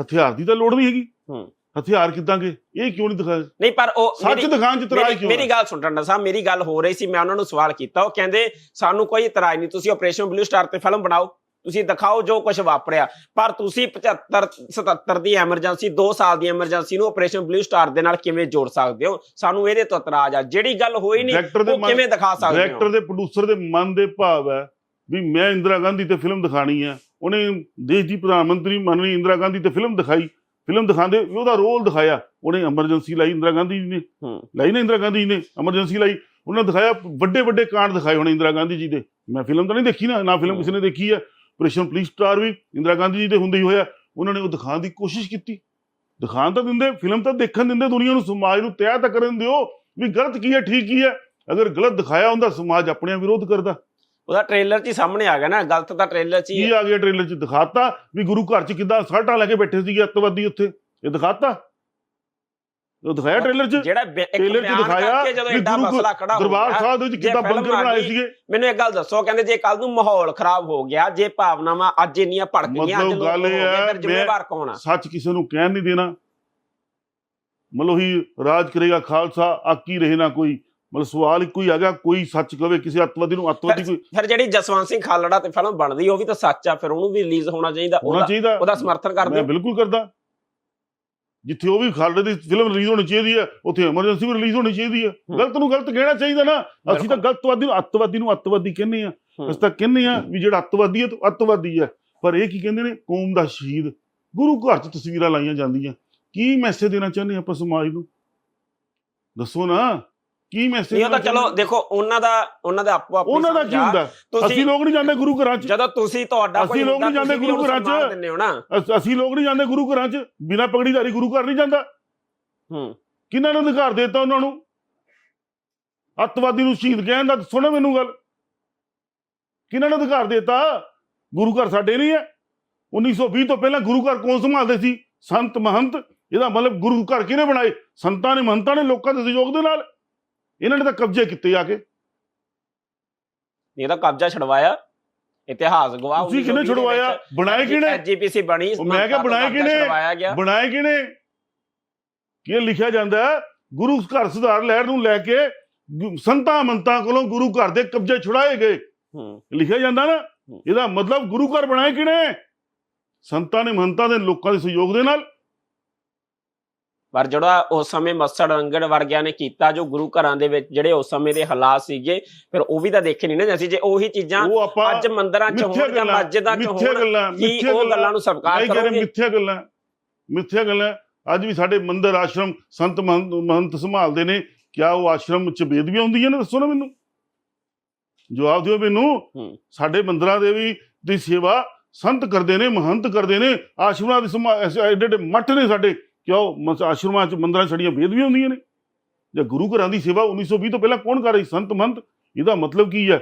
ਹਥਿਆਰ ਦੀ ਤਾਂ ਲੋੜ ਨਹੀਂ ਹੈਗੀ। ਹੂੰ। ਹਥਿਆਰ ਕਿੱਦਾਂ ਗਏ ਇਹ ਕਿਉਂ ਨਹੀਂ ਦਿਖਾਇਆ? ਨਹੀਂ ਪਰ ਉਹ ਸੱਚ ਮੇਰੀ- ਦਿਖਾਉਣ ਚ ਇਤਰਾਜ਼ ਮੇਰੀ ਕਿਉਂ ਮੇਰੀ? ਗੱਲ ਸੁਣ ਟੰਡਾ ਸਾਹਿਬ ਮੇਰੀ ਗੱਲ ਹੋ ਰਹੀ ਸੀ ਮੈਂ ਉਹਨਾਂ ਨੂੰ ਸਵਾਲ ਕੀਤਾ। ਉਹ ਕਹਿੰਦੇ ਸਾਨੂੰ ਕੋਈ ਇਤਰਾਜ਼ ਨਹੀਂ ਤੁਸੀਂ ਆਪਰੇਸ਼ਨ ਬਲੂ ਸਟਾਰ ਤੇ ਫਿਲਮ ਬਣਾਓ। ਤੁਸੀਂ ਦਿਖਾਓ ਜੋ ਕੁਝ ਵਾਪਰਿਆ। ਪਰ ਤੁਸੀਂ 75 77 ਦੀ ਐਮਰਜੈਂਸੀ 2 ਸਾਲ ਦੀ ਐਮਰਜੈਂਸੀ ਨੂੰ ਆਪਰੇਸ਼ਨ ਬਲੂ ਸਟਾਰ ਦੇ ਨਾਲ ਕਿਵੇਂ ਜੋੜ ਸਕਦੇ ਹੋ? ਸਾਨੂੰ ਇਹਦੇ ਤੋਂ ਇਤਰਾਜ਼ ਆ। ਜਿਹੜੀ ਗੱਲ ਹੋਈ ਨਹੀਂ ਦੇ ਉਹ ਮਨ ਕਿਵੇਂ ਦਿਖਾ ਸਕਦੇ ਡਾਇਰੈਕਟਰ ਹੋ? ਦੇ ਪ੍ਰੋਡਿਊਸਰ ਦੇ ਮਨ ਦੇ ਭਾਵ ਹੈ ਵੀ ਮੈਂ ਇੰਦਰਾ ਗਾਂਧੀ ਤੇ ਫਿਲਮ ਦਿਖਾਣੀ ਹੈ ਉਹਨੇ ਦੇਸ਼ ਦੀ ਪ੍ਰਧਾਨ ਮੰਤਰੀ ਮਾਨਨੀ ਇੰਦਰਾ ਗਾਂਧੀ ਤੇ ਫਿਲਮ ਦਿਖਾਈ। ਫਿਲਮ ਦਿਖਾਉਂਦੇ ਵੀ ਉਹਦਾ ਰੋਲ ਦਿਖਾਇਆ। ਉਹਨੇ ਐਮਰਜੈਂਸੀ ਲਾਈ ਇੰਦਰਾ ਗਾਂਧੀ ਜੀ ਨੇ। ਲਾਈ ਨਾ ਇੰਦਰਾ ਗਾਂਧੀ ਜੀ ਨੇ ਐਮਰਜੈਂਸੀ ਲਾਈ। ਉਹਨਾਂ ਨੇ ਦਿਖਾਇਆ ਵੱਡੇ ਵੱਡੇ ਕਾਂਡ ਦਿਖਾਏ ਹੋਣੇ ਇੰਦਰਾ ਗਾਂਧੀ ਜੀ ਦੇ। ਮੈਂ ਫਿਲਮ ਤਾਂ ਨਹੀਂ ਦੇਖੀ ਨਾ ਨਾ ਫਿਲਮ। ਕਿਸੇ ਨੇ ਦੇਖੀ ਹੈ ਆਪਰੇਸ਼ਨ ਪੁਲਿਸ ਸਟਾਰ ਵੀ ਇੰਦਰਾ ਗਾਂਧੀ ਜੀ ਦੇ ਹੁੰਦੇ ਹੀ ਹੋਇਆ। ਉਹਨਾਂ ਨੇ ਉਹ ਦਿਖਾਉਣ ਦੀ ਕੋਸ਼ਿਸ਼ ਕੀਤੀ। ਦਿਖਾਉਣ ਤਾਂ ਦਿੰਦੇ ਫਿਲਮ ਤਾਂ ਦੇਖਣ ਦਿੰਦੇ ਦੁਨੀਆ ਨੂੰ ਸਮਾਜ ਨੂੰ ਤੈਅ ਤਾਂ ਕਰਨ ਦਿਓ ਵੀ ਗਲਤ ਕੀ ਹੈ ਠੀਕ ਕੀ ਹੈ। ਅਗਰ ਗਲਤ ਦਿਖਾਇਆ ਹੁੰਦਾ ਸਮਾਜ ਆਪਣੇ ਆਪ ਵਿਰੋਧ ਕਰਦਾ। ਉਹਦਾ ਟ੍ਰੇਲਰ 'ਚ ਹੀ ਸਾਹਮਣੇ ਆ ਗਿਆ ਨਾ ਗਲਤ ਤਾਂ ਟ੍ਰੇਲਰ 'ਚ ਹੀ ਕੀ ਹੈ। ਆ ਗਿਆ ਟ੍ਰੇਲਰ 'ਚ? ਦਿਖਾਤਾ ਵੀ ਗੁਰੂ ਘਰ 'ਚ ਕਿੱਦਾਂ ਸਾਲਟਾਂ ਲੈ ਕੇ ਬੈਠੇ ਸੀਗੇ ਅੱਤਵਾਦੀ ਉੱਥੇ। ਇਹ ਦਿਖਾਤਾ? ਉਹ ਦਿਖਾਇਆ ਟ੍ਰੇਲਰ 'ਚ? ਜਿਹੜਾ ਬਿ- ਇੱਕ ਟ੍ਰੇਲਰ 'ਚ ਬਿਆਨ ਦਿਖਾਇਆ ਕਰਕੇ ਜਦੋਂ ਵੀ ਐਡਾ ਗੁਰੂ ਮਸਲਾ ਖੜਾ ਹੋ ਦਰਬਾਰ ਗਿਆ ਸਾਹਿਬ ਦੇ ਵਿੱਚ ਜੇ ਕਿੱਦਾਂ ਫਿਲਮ ਬੰਕਰ ਆ ਬਣਾਏ ਗਈ, ਸੀਗੇ। ਮੈਨੂੰ ਇੱਕ ਗੱਲ ਦੱਸੋ ਕਹਿੰਦੇ ਜੇ ਕੱਲ ਨੂੰ ਮਾਹੌਲ ਖਰਾਬ ਹੋ ਗਿਆ ਜੇ ਭਾਵਨਾਵਾਂ ਅੱਜ ਇੰਨੀਆਂ ਭੜਕ ਗਈਆਂ ਮਤਲਬ ਅੱਜ ਲੋਕ ਗੱਲ ਹੋ ਇਹ ਗਏ ਹੈ, ਫਿਰ ਜ਼ਿੰਮੇਵਾਰ ਕੌਣ ਆ? ਸੱਚ ਕਿਸੇ ਨੂੰ ਕਹਿਣ ਨਹੀਂ ਦੇਣਾ। ਮਤਲਬ ਹੀ ਰਾਜ ਕਰੇਗਾ ਖਾਲਸਾ ਆਕੀ ਰਹੇ ਨਾ ਕੋਈ। ਮਤਲਬ ਸਵਾਲ ਇੱਕੋ ਹੀ ਆ ਗਿਆ ਕੋਈ ਸੱਚ ਕਵੇ ਕਿਸੇ ਅੱਤਵਾਦੀ ਨੂੰ ਅੱਤਵਾਦੀ ਕੋਈ ਫਿਰ ਜਿਹੜੀ ਜਸਵੰਤ ਸਿੰਘ ਖਾਲੜਾ ਤੇ ਫਿਲਮ ਬਣਦੀ ਉਹ ਵੀ ਤਾਂ ਸੱਚ ਆ ਫਿਰ ਉਹਨੂੰ ਵੀ ਰਿਲੀਜ਼ ਹੋਣਾ ਚਾਹੀਦਾ ਹੋਣਾ ਉਹਦਾ ਚਾਹੀਦਾ। ਉਹਦਾ ਸਮਰਥਨ ਕਰਦੇ ਮੈਂ? ਬਿਲਕੁਲ ਕਰਦਾ। ਜਿੱਥੇ ਉਹ ਵੀ ਖਾਲੜੇ ਦੀ ਫਿਲਮ ਰਿਲੀਜ਼ ਹੋਣੀ ਚਾਹੀਦੀ ਹੈ ਉੱਥੇ ਐਮਰਜੈਂਸੀ ਵੀ ਰਿਲੀਜ਼ ਹੋਣੀ ਚਾਹੀਦੀ ਹੈ। ਗਲਤ ਨੂੰ ਗਲਤ ਕਹਿਣਾ ਚਾਹੀਦਾ ਨਾ। ਅਸੀਂ ਤਾਂ ਗਲਤਵਾਦੀ ਨੂੰ ਅੱਤਵਾਦੀ ਨੂੰ ਅੱਤਵਾਦੀ ਕਹਿੰਦੇ ਆ। ਅਸੀਂ ਤਾਂ ਕਹਿੰਦੇ ਆ ਵੀ ਜਿਹੜਾ ਅੱਤਵਾਦੀ ਹੈ ਤਾਂ ਅੱਤਵਾਦੀ ਹੈ ਪਰ ਇਹ ਕੀ ਕਹਿੰਦੇ ਨੇ? ਕੌਮ ਦਾ ਸ਼ਹੀਦ। ਗੁਰੂ ਘਰ 'ਚ ਤਸਵੀਰਾਂ ਲਾਈਆਂ ਜਾਂਦੀਆਂ। ਕੀ ਮੈਸੇਜ ਦੇਣਾ ਚਾਹੁੰਦੇ ਆਪਾਂ ਸਮਾਜ ਨੂੰ? ਦੱਸੋ ਨਾ। ਕੀ ਮੈਸੇਜ ਨਹੀਂ ਉਹ ਤਾਂ ਚਲੋ ਦੇਖੋ ਉਹਨਾਂ ਦਾ ਉਹਨਾਂ ਦਾ ਆਪੋ ਆਪਣੀ ਉਹਨਾਂ ਦਾ ਕੀ। ਹੁੰਦਾ? ਅਸੀਂ ਲੋਕ ਨਹੀਂ ਜਾਂਦੇ ਗੁਰੂ ਘਰਾਂ 'ਚ। ਜਦੋਂ ਤੁਸੀਂ ਤੁਹਾਡਾ ਅਸੀਂ ਕੋਈ ਲੋਕ ਹੁੰਦਾ, ਨਹੀਂ ਜਾਂਦੇ ਗੁਰੂ ਘਰਾਂ 'ਚ। ਅਸ- ਅਸੀਂ ਲੋਕ ਨਹੀਂ ਜਾਂਦੇ ਗੁਰੂ ਘਰਾਂ 'ਚ। ਬਿਨਾ ਪਗੜੀਧਾਰੀ ਗੁਰੂ ਘਰ ਨਹੀਂ ਜਾਂਦਾ। ਹੂੰ। ਕਿਹਨਾਂ ਨੇ ਅਧਿਕਾਰ ਦਿੱਤਾ ਉਹਨਾਂ ਨੂੰ? ਅੱਤਵਾਦੀ ਨੂੰ ਸ਼ਹੀਦ ਕਹਿਣ ਦਾ ਸੁਣੋ ਮੈਨੂੰ ਗੱਲ। ਕਿਹਨਾਂ ਨੇ ਅਧਿਕਾਰ ਦਿੱਤਾ? ਗੁਰੂ ਘਰ ਸਾਡੇ ਨਹੀਂ ਹੈ। 1920 ਤੋਂ ਪਹਿਲਾਂ ਗੁਰੂ ਘਰ ਕੌਣ ਸੰਭਾਲਦੇ ਸੀ? ਸੰਤ ਮਹੰਤ। ਇਹਦਾ ਮਤਲਬ ਗੁਰੂ ਘਰ ਕਿਹਨੇ ਬਣਾਏ? ਸੰਤਾਂ ਨੇ ਮਹੰਤਾਂ ਨੇ ਲੋਕਾਂ ਦੇ ਸਹਿਯੋਗ ਦੇ ਨਾਲ। ਇਹਨਾਂ ਨੇ ਤਾਂ ਕਬਜ਼ੇ ਕੀਤੇ ਆ ਕੇ। ਇਹਦਾ ਕਬਜ਼ਾ ਛਡਵਾਇਆ ਇਤਿਹਾਸ ਗਵਾਹ ਤੁਸੀਂ ਕਿਹਨੇ ਛੁਡਵਾਇਆ? ਬਣਾਏ ਕਿਹਨੇ? ਐਜੀਪੀਸੀ ਬਣੀ ਉਹ ਮੈਂ ਕਿਹਾ ਬਣਾਏ ਕਿਹਨੇ? ਬਣਾਏ ਕਿਹਨੇ? ਕੀ ਲਿਖਿਆ ਜਾਂਦਾ ਗੁਰੂ ਘਰ ਸੁਧਾਰ ਲਹਿਰ ਨੂੰ ਲੈ ਕੇ ਸੰਤਾਂ ਮੰਤਾਂ ਕੋਲੋਂ ਗੁਰੂ ਘਰ ਦੇ ਕਬਜ਼ੇ ਛੁਡਾਏ ਗਏ। ਲਿਖਿਆ ਜਾਂਦਾ ਨਾ? ਇਹਦਾ ਮਤਲਬ ਗੁਰੂ ਘਰ ਬਣਾਏ ਕਿਹਨੇ? ਸੰਤਾਂ ਨੇ ਮਹੰਤਾਂ ਦੇ ਲੋਕਾਂ ਦੇ ਸਹਿਯੋਗ ਦੇ ਨਾਲ ਪਰ ਜਿਹੜਾ ਉਸ ਸਮੇਂ ਮੱਸੜ ਰੰਗੜ ਵਰਗਿਆਂ ਨੇ ਕੀਤਾ ਜੋ ਗੁਰੂ ਘਰਾਂ ਦੇ ਵਿੱਚ ਜਿਹੜੇ ਉਸ ਸਮੇਂ ਦੇ ਹਾਲਾਤ ਸੀਗੇ ਫਿਰ ਉਹ ਵੀ ਤਾਂ ਦੇਖੇ ਨਹੀਂ ਨਾ ਅਸੀਂ ਜੇ ਉਹੀ ਚੀਜ਼ਾਂ ਅੱਜ ਮੰਦਿਰਾਂ 'ਚ ਹੋਣ ਜਾਂ ਮਸਜਿਦਾਂ 'ਚ ਹੋਣ ਕੀ ਉਹ ਗੱਲਾਂ। ਨੂੰ ਸਵੀਕਾਰ ਕਰੋਗੇ? ਮਿੱਥਿਆ ਗੱਲਾਂ ਮਿੱਥਿਆ ਗੱਲਾਂ ਅੱਜ ਵੀ ਸਾਡੇ ਮੰਦਿਰ ਆਸ਼ਰਮ ਸੰਤ ਮਹੰਤ ਸੰਭਾਲਦੇ ਨੇ ਕਿਆ ਉਹ ਆਸ਼ਰਮ ਚ ਬੇਦ ਵੀ ਆਉਂਦੀਆਂ ਨੇ ਦੱਸੋ ਨਾ ਮੈਨੂੰ। ਜਵਾਬ ਦਿਓ ਮੈਨੂੰ ਹੂੰ। ਸਾਡੇ ਮੰਦਿਰਾਂ ਦੇ ਵੀ ਦੀ ਸੇਵਾ ਸੰਤ ਕਰਦੇ ਨੇ ਮਹੰਤ ਕਰਦੇ ਨੇ ਆਸ਼ਰਮਾਂ ਦੇ ਐਡੇ ਐਡੇ ਮੱਠ ਨੇ ਸਾਡੇ। ਕਿਉਂ? ਮਸ- ਆਸ਼ਰਮਾਂ ਚ ਮੰਦਰਾਂ 'ਚ ਸਾਡੀਆਂ ਬੇਦ ਵੀ ਹੁੰਦੀਆਂ ਨੇ। ਜਾਂ ਗੁਰੂ ਘਰਾਂ ਦੀ ਸੇਵਾ 1920 ਤੋਂ ਪਹਿਲਾਂ ਕੌਣ ਕਰ ਰਹੀ? ਸੰਤ ਮੰਤ ਇਹਦਾ ਮਤਲਬ ਕੀ ਹੈ?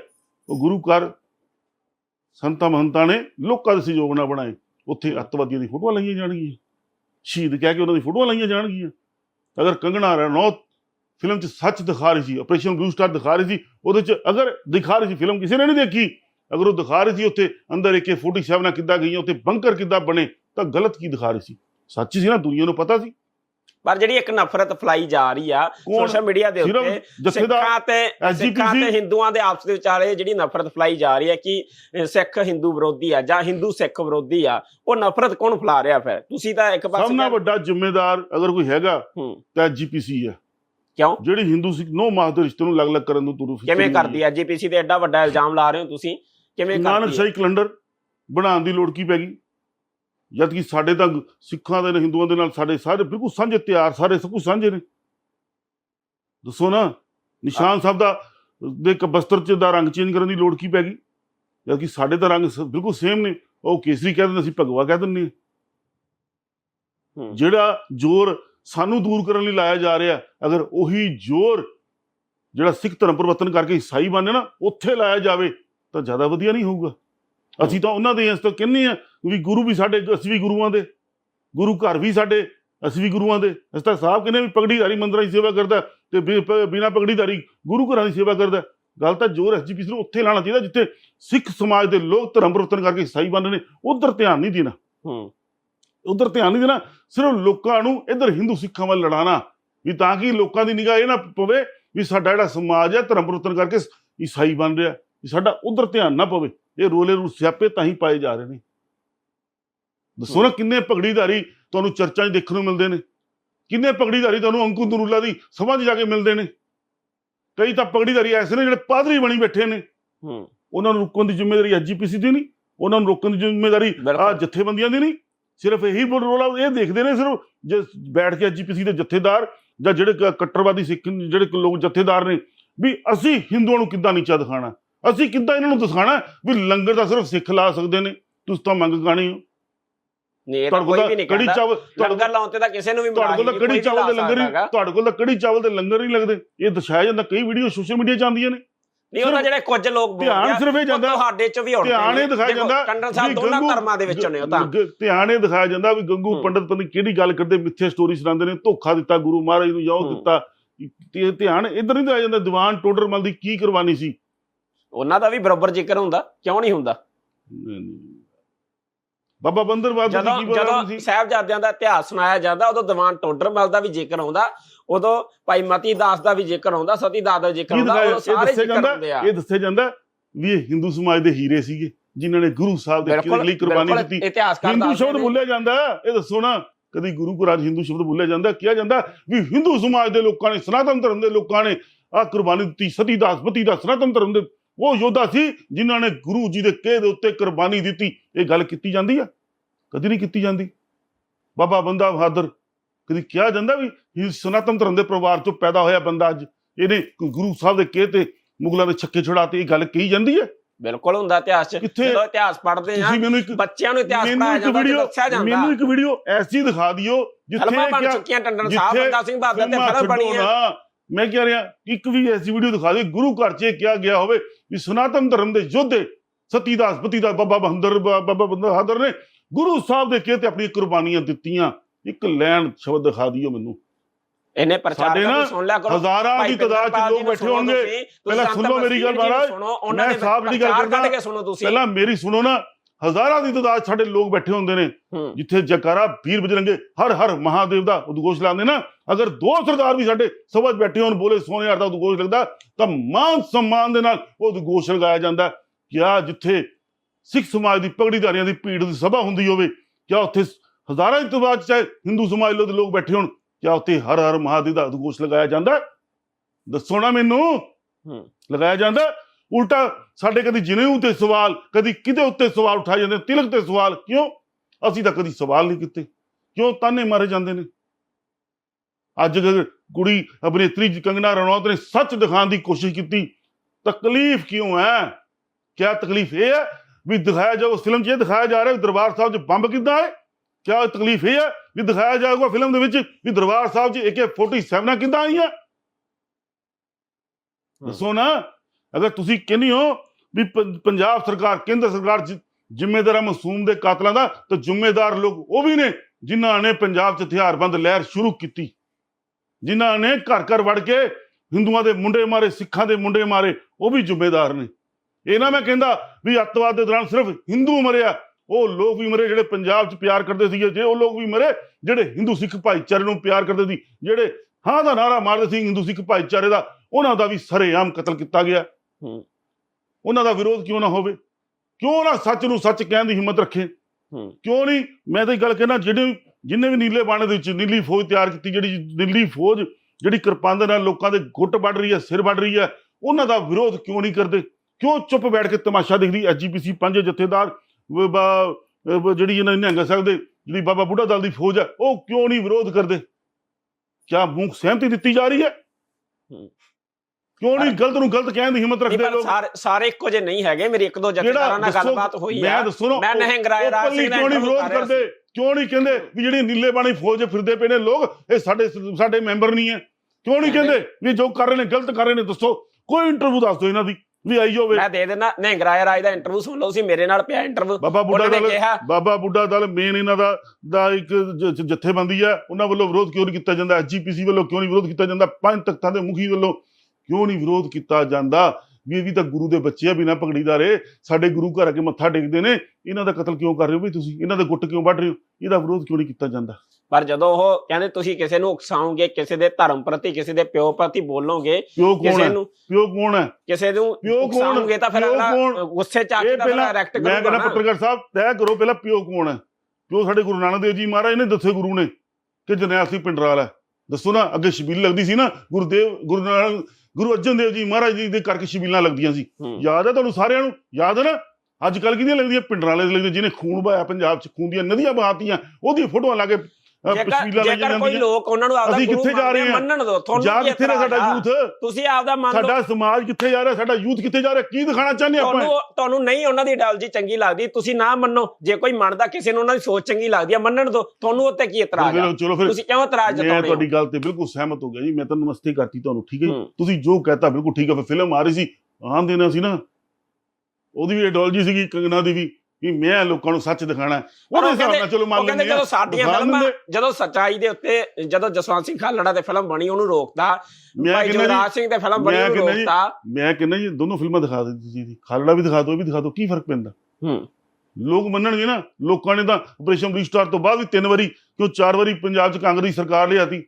ਉਹ ਗੁਰੂ ਘਰ ਸੰਤਾਂ ਮਹੰਤਾਂ ਨੇ ਲੋਕਾਂ ਦੇ ਸਹਿਯੋਗ ਨਾਲ ਬਣਾਏ। ਉੱਥੇ ਅੱਤਵਾਦੀਆਂ ਦੀ ਫੋਟੋਆਂ ਲਾਈਆਂ ਜਾਣਗੀਆਂ। ਸ਼ਹੀਦ ਕਹਿ ਕੇ ਉਹਨਾਂ ਦੀ ਫੋਟੋਆਂ ਲਾਈਆਂ ਜਾਣਗੀਆਂ। ਅਗਰ ਕੰਗਣਾ ਰਣੌਤ ਫਿਲਮ 'ਚ ਸੱਚ ਦਿਖਾ ਰਹੀ ਸੀ, ਆਪਰੇਸ਼ਨ ਬਲੂ ਸਟਾਰ ਦਿਖਾ ਰਹੀ ਸੀ, ਉਹਦੇ 'ਚ ਅਗਰ ਦਿਖਾ ਰਹੀ ਸੀ ਫਿਲਮ, ਕਿਸੇ ਨੇ ਨਹੀਂ ਦੇਖੀ। ਅਗਰ ਉਹ ਦਿਖਾ ਰਹੀ ਸੀ, ਉੱਥੇ ਅੰਦਰ AK 47 ਕਿੱਦਾਂ ਗਈਆਂ, ਉੱਥੇ ਬੰਕਰ ਕਿੱਦਾਂ ਬਣੇ, ਤਾਂ ਗਲਤ ਕੀ ਦਿਖਾ ਰਹੀ ਸੀ? ਸੱਚ ਸੀ ਨਾ ਦੁਨੀਆ ਨੂੰ ਪਤਾ ਸੀ। ਪਰ ਜਿਹੜੀ ਇੱਕ ਨਫ਼ਰਤ ਫਲਾਈ ਜਾ ਰਹੀ ਆ? ਸੋਸ਼ਲ ਮੀਡੀਆ ਦੇ ਉੱਤੇ ਸਿੱਖਾਂ ਤੇ ਸਿੱਖਾਂ ਤੇ ਹਿੰਦੂਆਂ ਦੇ ਆਪਸ ਦੇ ਵਿਚਾਲੇ ਜਿਹੜੀ ਨਫ਼ਰਤ ਫਲਾਈ ਜਾ ਰਹੀ ਹੈ ਕਿ ਸਿੱਖ ਹਿੰਦੂ ਵਿਰੋਧੀ ਆ ਜਾਂ ਹਿੰਦੂ ਸਿੱਖ ਵਿਰੋਧੀ ਆ ਉਹ ਨਫ਼ਰਤ ਕੌਣ ਫੈਲਾ ਰਿਹਾ ਫਿਰ? ਤੁਸੀਂ ਤਾਂ ਇੱਕ ਸਭ ਪਾਸੇ ਨਾਲ ਕਹਿ- ਵੱਡਾ ਜ਼ਿੰਮੇਦਾਰ ਅਗਰ ਕੋਈ ਹੈਗਾ ਤਾਂ ਜੀਪੀਸੀ ਹੈ ਕਿਉਂ? ਜਿਹੜੀ ਹਿੰਦੂ ਸਿੱਖ ਨੋ ਮਾਸ ਦੇ ਰਿਸ਼ਤੇ ਨੂੰ ਅਲੱਗ-ਅਲੱਗ ਕਰਨ ਨੂੰ ਤੁਰੂ ਕਿਵੇਂ। ਕਰਦੀ ਆ? ਜੀਪੀਸੀ ਤੇ ਐਡਾ ਵੱਡਾ ਇਲਜ਼ਾਮ ਲਾ ਰਹੇ ਹੋ ਤੁਸੀਂ। ਕਿਵੇਂ ਨਾਨਕ ਕਰਦੀ ਹੈ ਸ਼ਾਹੀ ਕੈਲੰਡਰ ਬਣਾਉਣ ਦੀ ਲੋੜ ਕੀ ਪੈ ਗਈ? ਜਦ ਕਿ ਸਾਡੇ ਤਾਂ ਸਿੱਖਾਂ ਦੇ ਨੇ ਹਿੰਦੂਆਂ ਦੇ ਨਾਲ ਸਾਡੇ ਸਾਰੇ ਬਿਲਕੁਲ ਸਾਂਝੇ ਤਿਆਰ ਸਾਰੇ ਸਭ ਕੁਝ ਸਾਂਝੇ ਨੇ। ਦੱਸੋ ਨਾ ਨਿਸ਼ਾਨ ਸਾਹਿਬ ਦਾ ਦੇ ਇੱਕ ਬਸਤਰ ਚ ਦਾ ਰੰਗ ਚੇਂਜ ਕਰਨ ਦੀ ਲੋੜ ਕੀ ਪੈ ਗਈ? ਜਦ ਕਿ ਸਾਡੇ ਤਾਂ ਰੰਗ ਬਿਲਕੁਲ ਸੇਮ ਨੇ। ਉਹ ਕੇਸਰੀ ਕਹਿ ਦਿੰਦੇ ਅਸੀਂ ਭਗਵਾ ਕਹਿ ਦਿੰਦੇ। ਜਿਹੜਾ ਜ਼ੋਰ ਸਾਨੂੰ ਦੂਰ ਕਰਨ ਲਈ ਲਾਇਆ ਜਾ ਰਿਹਾ ਅਗਰ ਉਹੀ ਜ਼ੋਰ ਜਿਹੜਾ ਸਿੱਖ ਧਰਮ ਪਰਿਵਰਤਨ ਕਰਕੇ ਈਸਾਈ ਬਣਨੇ ਨਾ ਉੱਥੇ ਲਾਇਆ ਜਾਵੇ ਤਾਂ ਜ਼ਿਆਦਾ ਵਧੀਆ ਨਹੀਂ ਹੋਊਗਾ। ਅਸੀਂ ਤਾਂ ਉਹਨਾਂ ਦੇ ਇਸ ਤੋਂ ਕਹਿੰਦੇ ਆ ਵੀ ਗੁਰੂ ਵੀ ਸਾਡੇ ਅਸੀਂ ਵੀ ਗੁਰੂਆਂ ਦੇ। ਗੁਰੂ ਘਰ ਵੀ ਸਾਡੇ ਅਸੀਂ ਵੀ ਗੁਰੂਆਂ ਦੇ। ਅਸੀਂ ਤਾਂ ਸਾਹਿਬ ਕਹਿੰਦੇ ਵੀ ਪਗੜੀਧਾਰੀ ਮੰਦਰਾਂ ਦੀ ਸੇਵਾ ਕਰਦਾ ਤੇ ਪ- ਬਿਨਾਂ ਪਗੜੀਧਾਰੀ ਗੁਰੂ ਘਰਾਂ ਦੀ ਸੇਵਾ ਕਰਦਾ। ਗੱਲ ਤਾਂ ਜ਼ੋਰ ਐਸਜੀਪੀਸੀ ਨੂੰ ਉੱਥੇ ਲਾਣਾ ਚਾਹੀਦਾ ਜਿੱਥੇ ਸਿੱਖ ਸਮਾਜ ਦੇ ਲੋਕ ਧਰਮ ਪਰਿਵਰਤਨ ਕਰਕੇ ਈਸਾਈ ਬਣਦੇ ਨੇ। ਉਧਰ ਧਿਆਨ ਨਹੀਂ ਦੇਣਾ। ਹੂੰ। ਉਧਰ ਧਿਆਨ ਨਹੀਂ ਦੇਣਾ। ਸਿਰਫ ਲੋਕਾਂ ਨੂੰ ਇੱਧਰ ਹਿੰਦੂ ਸਿੱਖਾਂ ਵੱਲ ਲੜਾਣਾ ਵੀ ਤਾਂ ਕਿ ਲੋਕਾਂ ਦੀ ਨਿਗਾਹ ਇਹ ਨਾ ਪਵੇ ਵੀ ਸਾਡਾ ਜਿਹੜਾ ਸਮਾਜ ਹੈ ਧਰਮ ਪਰਿਵਰਤਨ ਕਰਕੇ ਈਸਾਈ ਬਣ ਰਿਹਾ। ਵੀ ਸਾਡਾ ਉਧਰ ਧਿਆਨ ਨਾ ਪਵੇ। ਇਹ ਰੋਲੇ ਨੂੰ ਸਿਆਪੇ ਤਾਂ ਹੀ ਪਾਏ ਜਾ ਰਹੇ ਨੇ। ਦੱਸੋ ਨਾ ਕਿੰਨੇ ਪਗੜੀਧਾਰੀ ਤੁਹਾਨੂੰ ਚਰਚਾਂ 'ਚ ਦੇਖਣ ਨੂੰ ਮਿਲਦੇ ਨੇ। ਕਿੰਨੇ ਪਗੜੀਧਾਰੀ ਤੁਹਾਨੂੰ ਅੰਕੁਰ ਨਰੂਲਾ ਦੀ ਸਭਾ 'ਚ ਜਾ ਕੇ ਮਿਲਦੇ ਨੇ। ਕਈ ਤਾਂ ਪਗੜੀਧਾਰੀ ਐਸੇ ਨੇ ਜਿਹੜੇ ਪਾਦਰੀ ਬਣੀ ਬੈਠੇ ਨੇ। ਹੂੰ। ਉਹਨਾਂ ਨੂੰ ਰੋਕਣ ਦੀ ਜ਼ਿੰਮੇਵਾਰੀ ਐਜੀਪੀਸੀ ਦੀ ਨਹੀਂ ਉਹਨਾਂ ਨੂੰ ਰੋਕਣ ਦੀ ਜ਼ਿੰਮੇਵਾਰੀ ਆ ਜਥੇਬੰਦੀਆਂ ਦੀ ਨਹੀਂ। ਸਿਰਫ ਇਹੀ ਬੋਲ ਰੋਲਾ ਇਹ ਦੇਖਦੇ ਨੇ ਸਿਰਫ ਜੇ ਬੈਠ ਕੇ ਜੀਪੀਸੀ ਦੇ ਜਥੇਦਾਰ ਜਾਂ ਜਿਹੜੇ ਕ- ਕੱਟੜਵਾਦੀ ਸਿੱਖ ਜਿਹੜੇ ਲੋਕ ਜਥੇਦਾਰ ਨੇ ਵੀ ਅਸੀਂ ਹਿੰਦੂਆਂ ਨੂੰ ਕਿੱਦਾਂ ਨੀਚਾ ਦਿਖਾਣਾ? ਅਸੀਂ ਕਿੱਦਾਂ ਇਹਨਾਂ ਨੂੰ ਦਿਖਾਣਾ ਵੀ ਲੰਗਰ ਤਾਂ ਸਿਰਫ ਸਿੱਖ ਲਾ ਸਕਦੇ ਨੇ। ਤੁਸੀਂ ਤਾਂ ਮੰਗ ਗਾਣੀ ਹੋ। ਕੋਲ ਕੋਈ ਵੀ ਨਹੀਂ ਕੜੀ ਚਾਵਲ ਤੁਹਾਡੇ ਲੰਗਰ ਲਾਉਣ ਤੇ ਤਾਂ ਕਿਸੇ ਨੂੰ ਵੀ ਤੁਹਾਡੇ ਕੋਲ ਕੜੀ ਚਾਵਲ ਦੇ ਲੰਗਰ ਤੁਹਾਡੇ ਕੋਲ ਕੜੀ ਚਾਵਲ ਦੇ ਲੰਗਰ ਨਹੀਂ ਲੱਗਦੇ। ਇਹ ਦਰਸਾਇਆ ਜਾਂਦਾ ਕਈ ਵੀਡੀਓ ਸੋਸ਼ਲ ਮੀਡੀਆ 'ਚ ਆਉਂਦੀਆਂ ਨੇ। ਨਹੀਂ ਉਹ ਤਾਂ ਜਿਹੜੇ ਕੁਝ ਲੋਕ ਧਿਆਨ ਸਿਰਫ ਇਹ ਜਾਂਦਾ ਤੁਹਾਡੇ ਚ ਵੀ ਉੱਠਦੇ ਧਿਆਨ ਇਹ ਦਿਖਾਇਆ ਜਾਂਦਾ ਟੰਡਨ ਸਾਹਿਬ ਦੋਨਾਂ ਧਰਮਾਂ ਦੇ ਵਿੱਚੋਂ ਨੇ ਉਹ ਤਾਂ। ਧਿਆਨ ਇਹ ਦਿਖਾਇਆ ਜਾਂਦਾ ਵੀ ਗੰਗੂ। ਪੰਡਤ ਪਤਾ ਨੀ ਕਿਹੜੀ ਗੱਲ ਕਰਦੇ ਮਿੱਥੇ ਸਟੋਰੀ ਸੁਣਾਉਂਦੇ ਨੇ ਧੋਖਾ ਦਿੱਤਾ ਗੁਰੂ ਮਹਾਰਾਜ ਨੂੰ ਜਾਓ। ਦਿੱਤਾ। ਤੇ ਧਿਆਨ ਇੱਧਰ ਨਹੀਂ ਦਿਖਾਇਆ ਜਾਂਦਾ ਦੀਵਾਨ ਟੋਡਰਮਲ ਦੀ ਕੀ ਕੁਰਬਾਨੀ ਸੀ। ਉਹਨਾਂ ਦਾ ਵੀ ਬਰਾਬਰ ਜ਼ਿਕਰ ਹੁੰਦਾ ਕਿਉਂ ਨਹੀਂ ਹੁੰਦਾ? ਬਾਬਾ ਬੰਦਰ ਬਹਾਦਰ ਜਦੋਂ ਦੀ ਕੀ ਕੁਰਬਾਨੀ ਜਦੋਂ ਸੀ ਸਾਹਿਬਜ਼ਾਦਿਆਂ ਦਾ ਇਤਿਹਾਸ ਸੁਣਾਇਆ ਜਾਂਦਾ ਉਦੋਂ ਦੀਵਾਨ ਟੋਡਰਮਲ ਦਾ ਵੀ ਜ਼ਿਕਰ ਆਉਂਦਾ ਉਦੋਂ ਭਾਈ ਮਤੀ ਦਾਸ ਦਾ ਵੀ ਜ਼ਿਕਰ ਆਉਂਦਾ ਸਤੀ ਦਾਸ ਦਾ ਜ਼ਿਕਰ ਆਉਂਦਾ ਇਹ ਸਾਰੇ ਜ਼ਿਕਰ ਹੁੰਦੇ ਆ। ਇਹ ਦੱਸਿਆ ਜਾਂਦਾ ਵੀ ਇਹ ਹਿੰਦੂ ਸਮਾਜ ਦੇ ਹੀਰੇ ਸੀਗੇ ਜਿਨ੍ਹਾਂ ਨੇ ਗੁਰੂ ਸਾਹਿਬ ਦੇ ਬਿਲਕੁਲ ਲਈ ਕੁਰਬਾਨੀ ਦਿੱਤੀ। ਹਿੰਦੂ ਸ਼ਬਦ। ਬੋਲਿਆ ਜਾਂਦਾ ਇਹ ਦੱਸੋ ਨਾ ਕਦੀ ਗੁਰੂ ਘਰਾਂ 'ਚ ਹਿੰਦੂ ਸ਼ਬਦ ਬੋਲਿਆ ਜਾਂਦਾ ਕਿਹਾ ਜਾਂਦਾ ਵੀ ਹਿੰਦੂ ਸਮਾਜ ਦੇ ਲੋਕਾਂ ਨੇ ਸਨਾਤਨ ਧਰਮ ਦੇ ਲੋਕਾਂ ਨੇ ਆ ਕੁਰਬਾਨੀ ਦਿੱਤੀ ਸਤੀ ਦਾਸ ਪਤੀ ਦਾ ਸਨਾਤਨ ਧਰਮ ਦੇ ਉਹ ਯੋਧਾ ਸੀ ਜਿਨ੍ਹਾਂ ਨੇ ਗੁਰੂ ਜੀ ਦੇ ਕਹਿ ਦੇ ਉੱਤੇ ਕੁਰਬਾਨੀ ਦਿੱਤੀ। ਇਹ ਗੱਲ ਕੀਤੀ ਜਾਂਦੀ ਆ? ਕਦੀ ਨਹੀਂ ਕੀਤੀ ਜਾਂਦੀ। ਬਾਬਾ ਬੰਦਾ ਬਹਾਦਰ ਕਦੀ ਕਿਹਾ ਜਾਂਦਾ ਵੀ ਇਹ ਸਨਾਤਨ ਧਰਮ ਦੇ ਪਰਿਵਾਰ ਚੋਂ ਪੈਦਾ ਹੋਇਆ ਬੰਦਾ ਅੱਜ ਇਹਨੇ ਗੁਰੂ ਸਾਹਿਬ ਦੇ ਕਹਿ ਤੇ ਮੁਗਲਾਂ ਦੇ ਛੱਕੇ ਛੁਡਾਤੇ ਇਹ ਗੱਲ ਕਹੀ ਜਾਂਦੀ ਹੈ ਬਿਲਕੁਲ ਹੁੰਦਾ ਇਤਿਹਾਸ ਚ? ਜਦੋਂ ਇਤਿਹਾਸ ਪੜ੍ਹਦੇ ਆ ਬੱਚਿਆਂ ਨੂੰ ਇਤਿਹਾਸ ਮੈਨੂੰ ਪੜਾਇਆ ਇੱਕ ਜਾਂਦਾ ਤੇ ਵੀਡੀਓ ਦੱਸਿਆ ਜਾਂਦਾ। ਮੈਨੂੰ ਇੱਕ ਵੀਡੀਓ ਐਸੀ ਦਿਖਾ ਦਿਓ ਜਿੱਥੇ ਫਿਲਮਾਂ ਬਣ ਕਿਆ- ਚੁੱਕੀਆਂ ਟੰਡਨ ਸਾਹਿਬ ਜਿੱਥੇ ਬੰਦਾ ਸਿੰਘ ਬਹਾਦਰ ਤੇ ਫਿਲਮਾਂ ਬਣੀ ਹੈ ਮੈਂ ਕਹਿ ਰਿਹਾ ਇੱਕ ਵੀ ਐਸੀ ਵੀਡੀਓ ਦਿਖਾ ਦੇ ਗੁਰੂ ਘਰ 'ਚ ਇਹ ਕਿਹਾ ਗਿਆ ਹੋਵੇ ਵੀ ਸਨਾਤਨ ਧਰਮ ਦੇ ਯੋਧੇ ਸਤੀਦਾਸ ਪਤੀਦਾਸ ਬਾਬਾ ਬਹੰਦਰ ਬਾਬਾ ਬੰਦਰ ਬਹਾਦਰ ਨੇ ਗੁਰੂ ਸਾਹਿਬ ਦੇ ਕਹਿ ਤੇ ਆਪਣੀਆਂ ਕੁਰਬਾਨੀਆਂ ਦਿੱਤੀਆਂ। ਇੱਕ ਲੈਣ ਸ਼ਬਦ ਦਿਖਾ ਦਿਓ ਮੈਨੂੰ। ਇਹਨੇ ਪ੍ਰਚਾਰ ਸੁਣ ਲਿਆ ਕਰੋ। ਹਜ਼ਾਰਾਂ ਦੀ ਤਾਦਾਦ 'ਚ ਲੋਕ ਬੈਠੇ ਹੋਣਗੇ। ਪਹਿਲਾਂ ਸੁਣੋ ਮੇਰੀ ਗੱਲ ਮਹਾਰਾਜ, ਸੁਣੋ ਉਹਨਾਂ ਮੈਂ ਸਾਹਿਬ ਦੀ ਗੱਲ ਕਰਦਾ। ਪਹਿਲਾਂ ਮੇਰੀ ਸੁਣੋ ਨਾ। ਹਜ਼ਾਰਾਂ ਦੀ ਤਾਦਾਦ ਸਾਡੇ ਲੋਕ ਬੈਠੇ ਹੁੰਦੇ ਨੇ ਜਿੱਥੇ ਜਕਾਰਾ ਵੀਰ ਬਜਰੰਗੇ ਹਰ ਹਰ ਮਹਾਦੇਵ ਦਾ ਉਦਘੋਸ਼ ਲਾਉਂਦੇ ਨਾ ਅਗਰ ਦੋ ਸਰਦਾਰ ਵੀ ਸਾਡੇ ਸਭਾ 'ਚ ਬੈਠੇ ਹੋਣ ਬੋਲੇ ਸੋਨੇ ਹਜ਼ਾਰ ਦਾ ਉਦਘੋਸ਼ ਲੱਗਦਾ ਤਾਂ ਮਾਨ ਸਨਮਾਨ ਦੇ ਨਾਲ ਉਹ ਉਦਘੋਸ਼ ਲਗਾਇਆ ਜਾਂਦਾ। ਕਿਆ ਜਿੱਥੇ ਸਿੱਖ ਸਮਾਜ ਦੀ ਪਗੜੀਧਾਰੀਆਂ ਦੀ ਭੀੜ ਦੀ ਸਭਾ ਹੁੰਦੀ ਹੋਵੇ ਕਿਆ ਉੱਥੇ ਹਜ਼ਾਰਾਂ ਦੀ ਤਾਦਾਦ 'ਚ ਚਾਹੇ ਹਿੰਦੂ ਸਮਾਜ ਦੇ ਲੋਕ ਬੈਠੇ ਹੋਣ ਕਿਆ ਉੱਥੇ ਹਰ ਹਰ ਮਹਾਦੇਵ ਦਾ ਉਦਘੋਸ਼ ਲਗਾਇਆ ਜਾਂਦਾ? ਦੱਸੋ ਨਾ ਮੈਨੂੰ। ਲਗਾਇਆ ਜਾਂਦਾ। ਉਲਟਾ ਸਾਡੇ ਕਦੀ ਜਨੇਊ ਤੇ ਸਵਾਲ ਕਦੀ ਕਿਤੇ ਉੱਤੇ ਸਵਾਲ ਉਠਾਏ ਜਾਂਦੇ ਤਿਲਕ ਤੇ ਸਵਾਲ। ਕਿਉਂ? ਅਸੀਂ ਤਾਂ ਕਦੀ ਸਵਾਲ ਨਹੀਂ ਕੀਤੇ। ਕਿਉਂ? ਤਾਨੇ ਮਾਰੇ ਜਾਂਦੇ ਨੇ। ਅੱਜ ਕੁੜੀ ਅਭਿਨੇਤਰੀ ਕੰਗਨਾ ਰਣੌਤ ਨੇ ਸੱਚ ਦਿਖਾਉਣ ਦੀ ਕੋਸ਼ਿਸ਼ ਕੀਤੀ ਤਕਲੀਫ ਕਿਉਂ ਹੈ? ਕਿਆ ਤਕਲੀਫ ਇਹ ਹੈ ਵੀ ਦਿਖਾਇਆ ਜਾ ਉਸ ਫਿਲਮ 'ਚ ਇਹ ਦਿਖਾਇਆ ਜਾ ਰਿਹਾ ਦਰਬਾਰ ਸਾਹਿਬ 'ਚ ਬੰਬ ਕਿੱਦਾਂ ਹੈ ਕਿਆ ਤਕਲੀਫ ਇਹ ਹੈ ਵੀ ਦਿਖਾਇਆ ਜਾਊਗਾ ਫਿਲਮ ਦੇ ਵਿੱਚ ਵੀ ਦਰਬਾਰ ਸਾਹਿਬ 'ਚ AK47 ਕਿੱਦਾਂ ਆਈਆਂ? ਦੱਸੋ ਨਾ। ਅਗਰ ਤੁਸੀਂ ਕਹਿੰਦੇ ਹੋ ਵੀ ਪੰ- ਪੰਜਾਬ ਸਰਕਾਰ, ਕੇਂਦਰ ਸਰਕਾਰ ਜ਼ਿ- ਜ਼ਿੰਮੇਦਾਰ ਮਾਸੂਮ ਦੇ ਕਾਤਲਾਂ ਦਾ, ਤਾਂ ਜ਼ਿੰਮੇਦਾਰ ਲੋਕ ਉਹ ਵੀ ਨੇ ਜਿਨ੍ਹਾਂ ਨੇ ਪੰਜਾਬ 'ਚ ਹਥਿਆਰਬੰਦ ਲਹਿਰ ਸ਼ੁਰੂ ਕੀਤੀ। ਜਿਨ੍ਹਾਂ ਨੇ ਘਰ ਘਰ ਵੜ ਕੇ ਹਿੰਦੂਆਂ ਦੇ ਮੁੰਡੇ ਮਾਰੇ, ਸਿੱਖਾਂ ਦੇ ਮੁੰਡੇ ਮਾਰੇ, ਉਹ ਵੀ ਜ਼ਿੰਮੇਦਾਰ ਨੇ। ਇਹ ਨਾ ਮੈਂ ਕਹਿੰਦਾ ਵੀ ਅੱਤਵਾਦ ਦੇ ਦੌਰਾਨ ਸਿਰਫ ਹਿੰਦੂ ਮਰਿਆ, ਉਹ ਲੋਕ ਵੀ ਮਰੇ ਜਿਹੜੇ ਪੰਜਾਬ 'ਚ ਪਿਆਰ ਕਰਦੇ ਸੀਗੇ, ਜੇ ਉਹ ਲੋਕ ਵੀ ਮਰੇ, ਜਿਹੜੇ ਹਿੰਦੂ ਸਿੱਖ ਭਾਈਚਾਰੇ ਨੂੰ ਪਿਆਰ ਕਰਦੇ ਸੀ, ਜਿਹੜੇ ਹਾਂ ਦਾ ਨਾਰਾ ਮਾਰਦੇ ਸੀ ਹਿੰਦੂ ਸਿੱਖ ਭਾਈਚਾਰੇ ਦਾ, ਉਹਨਾਂ ਦਾ ਵੀ ਸਰੇਆਮ ਕਤਲ ਕੀਤਾ ਗਿਆ। ਉਹਨਾਂ ਦਾ ਵਿਰੋਧ ਕਿਉਂ ਨਾ ਹੋਵੇ? ਕਿਉਂ ਨਾ ਸੱਚ ਨੂੰ ਸੱਚ ਕਹਿਣ ਦੀ ਹਿੰਮਤ ਰੱਖੇ? ਹੂੰ। ਕਿਉਂ ਨਹੀਂ? ਮੈਂ ਤਾਂ ਇਹ ਗੱਲ ਕਹਿਣਾ ਜਿਹੜੇ ਜਿੰਨੇ ਵੀ ਨੀਲੇ ਬਾਣੇ ਦੇ ਵਿੱਚ ਨੀਲੀ ਫੌਜ ਤਿਆਰ ਕੀਤੀ ਜਿਹੜੀ ਨੀਲੀ ਫੌਜ ਜਿਹੜੀ ਕਿਰਪਾਨ ਦੇ ਨਾਲ ਲੋਕਾਂ ਦੇ ਗੁੱਟ ਵੱਢ ਰਹੀ ਹੈ ਸਿਰ ਵੱਢ ਰਹੀ ਹੈ ਉਹਨਾਂ ਦਾ ਵਿਰੋਧ ਕਿਉਂ ਨਹੀਂ ਕਰਦੇ? ਕਿਉਂ ਚੁੱਪ ਬੈਠ ਕੇ ਤਮਾਸ਼ਾ ਦੇਖਦੀ? ਐਸਜੀਪੀਸੀ ਪੰਜ ਜਥੇਦਾਰ ਜਿਹੜੀ ਇਹਨਾਂ ਨੇ ਨਿਹੰਗ ਸਕਦੇ ਜਿਹੜੀ ਬਾਬਾ ਬੁੱਢਾ ਦਲ ਦੀ ਫੌਜ ਹੈ ਉਹ ਕਿਉਂ ਨਹੀਂ ਵਿਰੋਧ ਕਰਦੇ? ਕਿਆ ਮੂੰਹ ਸਹਿਮਤੀ ਦਿੱਤੀ ਜਾ ਰਹੀ ਹੈ? ਹੂੰ। ਕਿਉਂ ਨਹੀਂ? ਗਲਤ ਨੂੰ ਗਲਤ ਕਹਿਣ ਦੀ ਹਿੰਮਤ ਰੱਖਦੇ ਲੋਕ। ਸਾਰੇ ਸਾਰੇ ਇੱਕੋ ਜਿਹੇ ਨਹੀਂ ਹੈਗੇ। ਮੇਰੀ ਇੱਕ ਦੋ ਜਥੇਦਾਰਾਂ ਨਾਲ ਗੱਲਬਾਤ ਹੋਈ ਮੈਂ ਆ। ਦੱਸੋ ਨਾ ਮੈਂ ਨਹਿੰਗਰਾਏ ਰਾਜ ਸਿੰਘ ਦਾ ਕਿਉਂ ਨਹੀਂ ਵਿਰੋਧ ਕਰਦੇ? ਕਿਉਂ ਨਹੀਂ ਕਹਿੰਦੇ ਵੀ ਜਿਹੜੀ ਨੀਲੇ ਬਾਣੀ ਫੌਜ ਫਿਰਦੇ ਪਏ ਨੇ ਲੋਕ ਇਹ ਸਾਡੇ ਸਾਡੇ ਮੈਂਬਰ ਨਹੀਂ ਹੈ? ਕਿਉਂ ਨਹੀਂ ਕਹਿੰਦੇ- ਵੀ ਜੋ ਕਰ ਰਹੇ ਨੇ ਗਲਤ ਕਰ ਰਹੇ ਨੇ ਦੱਸੋ। ਕੋਈ ਇੰਟਰਵਿਊ ਦੱਸ ਦਿਓ ਇਹਨਾਂ ਦੀ ਵੀ ਆਈ ਹੋਵੇ ਮੈਂ ਦੇ ਦੇਣਾ ਨਹਿੰਗਰਾਏ ਰਾਜ ਦਾ ਇੰਟਰਵਿਊ ਸੁਣ ਲਓ ਸੀ ਮੇਰੇ ਨਾਲ ਪਿਆ ਇੰਟਰਵਿਊ ਬਾਬਾ ਬੁੱਢਾ ਨੇ ਦਲ ਬਾਬਾ ਬੁੱਢਾ ਦਲ ਮੇਨ ਇਹਨਾਂ ਦਾ ਦਾ ਇੱਕ ਜਥੇਬੰਦੀ ਹੈ। ਉਹਨਾਂ ਵੱਲੋਂ ਵਿਰੋਧ ਕਿਉਂ ਨਹੀਂ ਕੀਤਾ ਜਾਂਦਾ? ਐਸਜੀਪੀਸੀ ਵੱਲੋਂ ਕਿਉਂ ਨਹੀਂ ਵਿਰੋਧ ਕੀਤਾ ਜਾਂਦਾ? ਪੰਜ ਤਖਤਾਂ ਦੇ ਮੁਖੀ ਵੱਲੋਂ ਕਿਉਂ ਨਹੀਂ ਵਿਰੋਧ ਕੀਤਾ ਜਾਂਦਾ? ਵੀ ਇਹ ਵੀ ਤਾਂ ਗੁਰੂ ਦੇ ਬੱਚੇ ਆ ਬਿਨਾਂ ਪਗੜੀਦਾਰੇ ਸਾਡੇ ਗੁਰੂ ਘਰ ਆ ਕੇ ਮੱਥਾ ਟੇਕਦੇ ਨੇ। ਇਹਨਾਂ ਦਾ ਕਤਲ ਕਿਉਂ ਕਰ ਰਹੇ ਹੋ ਵੀ ਤੁਸੀਂ? ਇਹਨਾਂ ਦੇ ਗੁੱਟ ਕਿਉਂ ਵੱਢ ਰਹੇ ਹੋ? ਇਹਦਾ ਵਿਰੋਧ ਕਿਉਂ ਨਹੀਂ ਕੀਤਾ ਜਾਂਦਾ? ਪਰ ਜਦੋਂ ਉਹ ਕਹਿੰਦੇ ਤੁਸੀਂ ਕਿਸੇ ਨੂੰ ਉਕਸਾਓਗੇ ਕਿਸੇ ਦੇ ਧਰਮ ਪ੍ਰਤੀ ਕਿਸੇ ਦੇ ਪਿਓ ਪ੍ਰਤੀ ਬੋਲੋਗੇ ਕਿਸੇ ਨੂੰ ਪਿਓ ਕੌਣ ਹੈ? ਕਿਸੇ ਨੂੰ ਪਿਓ ਕੌਣ? ਤਾਂ ਫਿਰ ਅਗਲਾ? ਗੁੱਸੇ ਚ ਆ ਕੇ ਤਾਂ ਰੈਕਟ ਮੈਂ ਕਰੂਗਾ ਕਹਿੰਦਾ ਨਾ। ਪੱਤਰਕਾਰ ਸਾਹਿਬ ਤੈਅ ਕਰੋ ਪਹਿਲਾਂ ਪਿਓ ਕੌਣ ਹੈ? ਪਿਓ ਸਾਡੇ ਗੁਰੂ ਨਾਨਕ ਦੇਵ ਜੀ ਮਹਾਰਾਜ ਨੇ ਦੱਸੇ ਗੁਰੂ ਨੇ ਕਿ ਜਰਨੈਲ ਸਿੰਘ ਪਿੰਡਰਾਲ ਹੈ। ਦੱਸੋ ਨਾ ਅੱਗੇ ਸ਼ਬੀਲ ਲੱਗਦੀ ਸੀ ਨਾ ਗੁਰਦੇਵ ਗੁਰੂ ਨਾਨਕ ਗੁਰੂ ਅਰਜਨ ਦੇਵ ਜੀ ਮਹਾਰਾਜ ਜੀ ਦੇ ਕਰਕੇ ਸ਼ਬੀਲਾਂ ਲੱਗਦੀਆਂ ਸੀ। ਯਾਦ ਹੈ ਤੁਹਾਨੂੰ ਸਾਰਿਆਂ ਨੂੰ? ਯਾਦ ਹੈ ਨਾ? ਅੱਜ ਕੱਲ ਕਿਹਦੀਆਂ ਲੱਗਦੀਆਂ? ਪਿੰਡਰਾਲੇ ਦੀ ਲੱਗਦੀਆਂ ਜਿਹਨੇ ਖੂਨ ਬਹਾਇਆ ਪੰਜਾਬ 'ਚ ਖੂਨ ਦੀਆਂ ਨਦੀਆਂ ਬਹਾਤੀਆਂ ਉਹਦੀਆਂ ਫੋਟੋਆਂ ਲਾ ਕੇ ਅਹ, ਜੇਕਰ ਸ਼ਬੀਲਾਂ ਲਾਈਆਂ ਜੇਕਰ ਕੋਈ ਜਾਂਦੀਆਂ। ਲੋਕ ਉਹਨਾਂ ਨੂੰ ਆਪਦਾ ਅਸੀਂ ਗੁਰੂ ਕਿੱਥੇ ਜਾ ਰਹੇ ਮੰਨਦੇ ਹਾਂ? ਮੰਨਣ ਦਿਓ। ਤੁਹਾਨੂੰ ਜਾ ਕੀ ਕਿੱਥੇ ਰਿਹਾ ਸਾਡਾ ਇਤਰਾਜ਼ ਆ? ਯੂਥ ਤੁਸੀਂ ਆਪਦਾ ਮੰਨ ਲਓ। ਸਾਡਾ ਸਮਾਜ ਕਿੱਥੇ ਜਾ ਰਿਹਾ? ਸਾਡਾ ਯੂਥ ਕਿੱਥੇ ਜਾ ਰਿਹਾ? ਕੀ ਦਿਖਾਣਾ ਚਾਹੁੰਦੇ ਆਪਾਂ? ਤੁਹਾਨੂੰ ਤੁਹਾਨੂੰ ਨਹੀਂ ਉਹਨਾਂ ਦੀ ਆਈਡੀਓਲੋਜੀ ਚੰਗੀ ਲੱਗਦੀ। ਤੁਸੀਂ ਨਾ ਮੰਨੋ। ਜੇ ਕੋਈ ਮੰਨਦਾ ਕਿਸੇ ਨੂੰ ਉਹਨਾਂ ਦੀ ਸੋਚ ਚੰਗੀ ਲੱਗਦੀ ਹੈ ਮੰਨਣ ਤੁਹਾਨੂੰ ਉੱਤੇ ਕੀ ਇਤਰਾਜ਼ ਆ? ਤੁਸੀਂ ਕਿਉਂ ਇਤਰਾਜ਼ ਜਤਾਉਂਦੇ ਤੁਹਾਡੀ ਗੱਲ ਤੇ ਬਿਲਕੁਲ ਸਹਿਮਤ ਹੋ ਗਿਆ ਜੀ। ਮੈਂ ਤਾਂ ਨਮਸਤੇ ਕਰਤੀ ਤੁਹਾਨੂੰ ਠੀਕ ਹੂੰ। ਤੁਸੀਂ ਜੋ ਕਹਤਾ ਬਿਲਕੁਲ ਠੀਕ ਹੈ ਫਿਰ ਫਿਲਮ ਆ ਰਹੀ ਸੀ। ਆਮ ਦੇਣਾ ਸੀ ਨਾ। ਉਹਦੀ ਵੀ ਆਈਡੀਓਲੋਜੀ ਸੀਗੀ ਕੰਗਨਾ ਦੀ ਵੀ। ਵੀ ਮੈਂ ਲੋਕਾਂ ਨੂੰ ਸੱਚ ਦਿਖਾਣਾ। ਉਹਦੇ ਉਹ ਹਿਸਾਬ ਨਾਲ ਚਲੋ ਮੰਨ ਲੈਂਦੇ ਜਦੋਂ ਸਾਡੀਆਂ ਫਿਲਮਾਂ। ਜਦੋਂ ਸੱਚਾਈ ਦੇ ਉੱਤੇ ਜਦੋਂ ਜਸਵੰਤ ਸਿੰਘ ਖਾਲੜਾ ਤੇ ਫਿਲਮ ਬਣੀ ਉਹਨੂੰ ਰੋਕਤਾ ਮੈਂ ਭਾਈ ਜੁਗਰਾਜ ਸਿੰਘ ਤੇ ਫਿਲਮ ਬਣੀ ਉਹਨੂੰ ਜੀ ਮੈਂ ਕਹਿੰਦਾ ਜੀ ਦੋਨੋਂ ਫਿਲਮਾਂ ਦਿਖਾ ਦਿਓ ਤੁਸੀਂ ਜੀ। ਖਾਲੜਾ ਵੀ ਦਿਖਾ ਦਿਓ ਇਹ ਵੀ ਦਿਖਾ ਦਿਓ ਕੀ ਫ਼ਰਕ ਪੈਂਦਾ? ਹੂੰ। ਲੋਕ ਮੰਨਣਗੇ ਨਾ ਲੋਕਾਂ ਨੇ ਤਾਂ ਆਪਰੇਸ਼ਨ ਰੀਸਟਾਰ ਤੋਂ ਬਾਅਦ ਵੀ ਤਿੰਨ ਵਾਰੀ ਕਿਉਂ ਚਾਰ ਵਾਰੀ ਪੰਜਾਬ 'ਚ ਕਾਂਗਰਸ ਦੀ ਸਰਕਾਰ ਲਿਆਤੀ?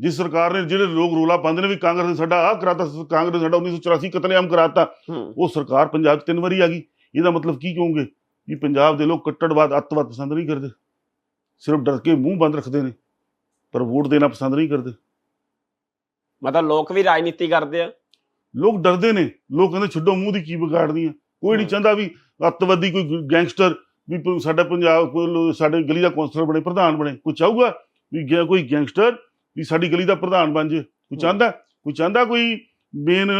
ਜਿਸ ਸਰਕਾਰ ਨੇ ਜਿਹੜੇ ਲੋਕ ਰੋਲਾ ਪਾਉਂਦੇ ਨੇ ਵੀ ਕਾਂਗਰਸ ਨੇ ਸਾਡਾ ਆਹ ਕਰਾਤਾ ਕਾਂਗਰਸ ਨੇ ਸਾਡਾ 1984 ਕਤਲੇਆਮ ਕਰਾਤਾ ਉਹ ਸਰਕਾਰ ਪੰਜਾਬ 'ਚ ਤਿੰਨ ਵਾਰੀ ਆ ਗਈ। ਇਹਦਾ ਮਤਲਬ ਕੀ ਕਹੋਗੇ? ਕਿ ਪੰਜਾਬ ਦੇ ਲੋਕ ਕੱਟੜਵਾਦ ਅੱਤਵਾਦ ਪਸੰਦ ਨਹੀਂ ਕਰਦੇ। ਸਿਰਫ ਡਰ ਕੇ ਮੂੰਹ ਬੰਦ ਰੱਖਦੇ ਨੇ ਪਰ ਵੋਟ ਦੇਣਾ ਪਸੰਦ ਨਹੀਂ ਕਰਦੇ। ਮਤਲਬ ਲੋਕ ਵੀ ਰਾਜਨੀਤੀ ਕਰਦੇ ਆ। ਲੋਕ ਡਰਦੇ ਨੇ ਲੋਕ ਕਹਿੰਦੇ ਛੱਡੋ ਮੂੰਹ ਦੀ ਕੀ ਵਿਗਾੜਨੀ ਆ। ਕੋਈ ਨਹੀਂ। ਚਾਹੁੰਦਾ ਵੀ ਅੱਤਵਾਦੀ ਕੋਈ ਗੈਂਗਸਟਰ ਵੀ ਸਾਡਾ ਪੰਜਾਬ ਕੋਈ ਸਾਡੇ ਗਲੀ ਦਾ ਕੌਂਸਲਰ ਬਣੇ ਪ੍ਰਧਾਨ ਬਣੇ। ਕੋਈ ਚਾਹੂਗਾ ਵੀ ਗਿਆ ਕੋਈ ਗੈਂਗਸਟਰ ਵੀ ਸਾਡੀ ਗਲੀ ਦਾ ਪ੍ਰਧਾਨ ਬਣ ਜੇ। ਕੋਈ। ਚਾਹੁੰਦਾ ਕੋਈ ਚਾਹੁੰਦਾ ਕੋਈ ਮੇਨ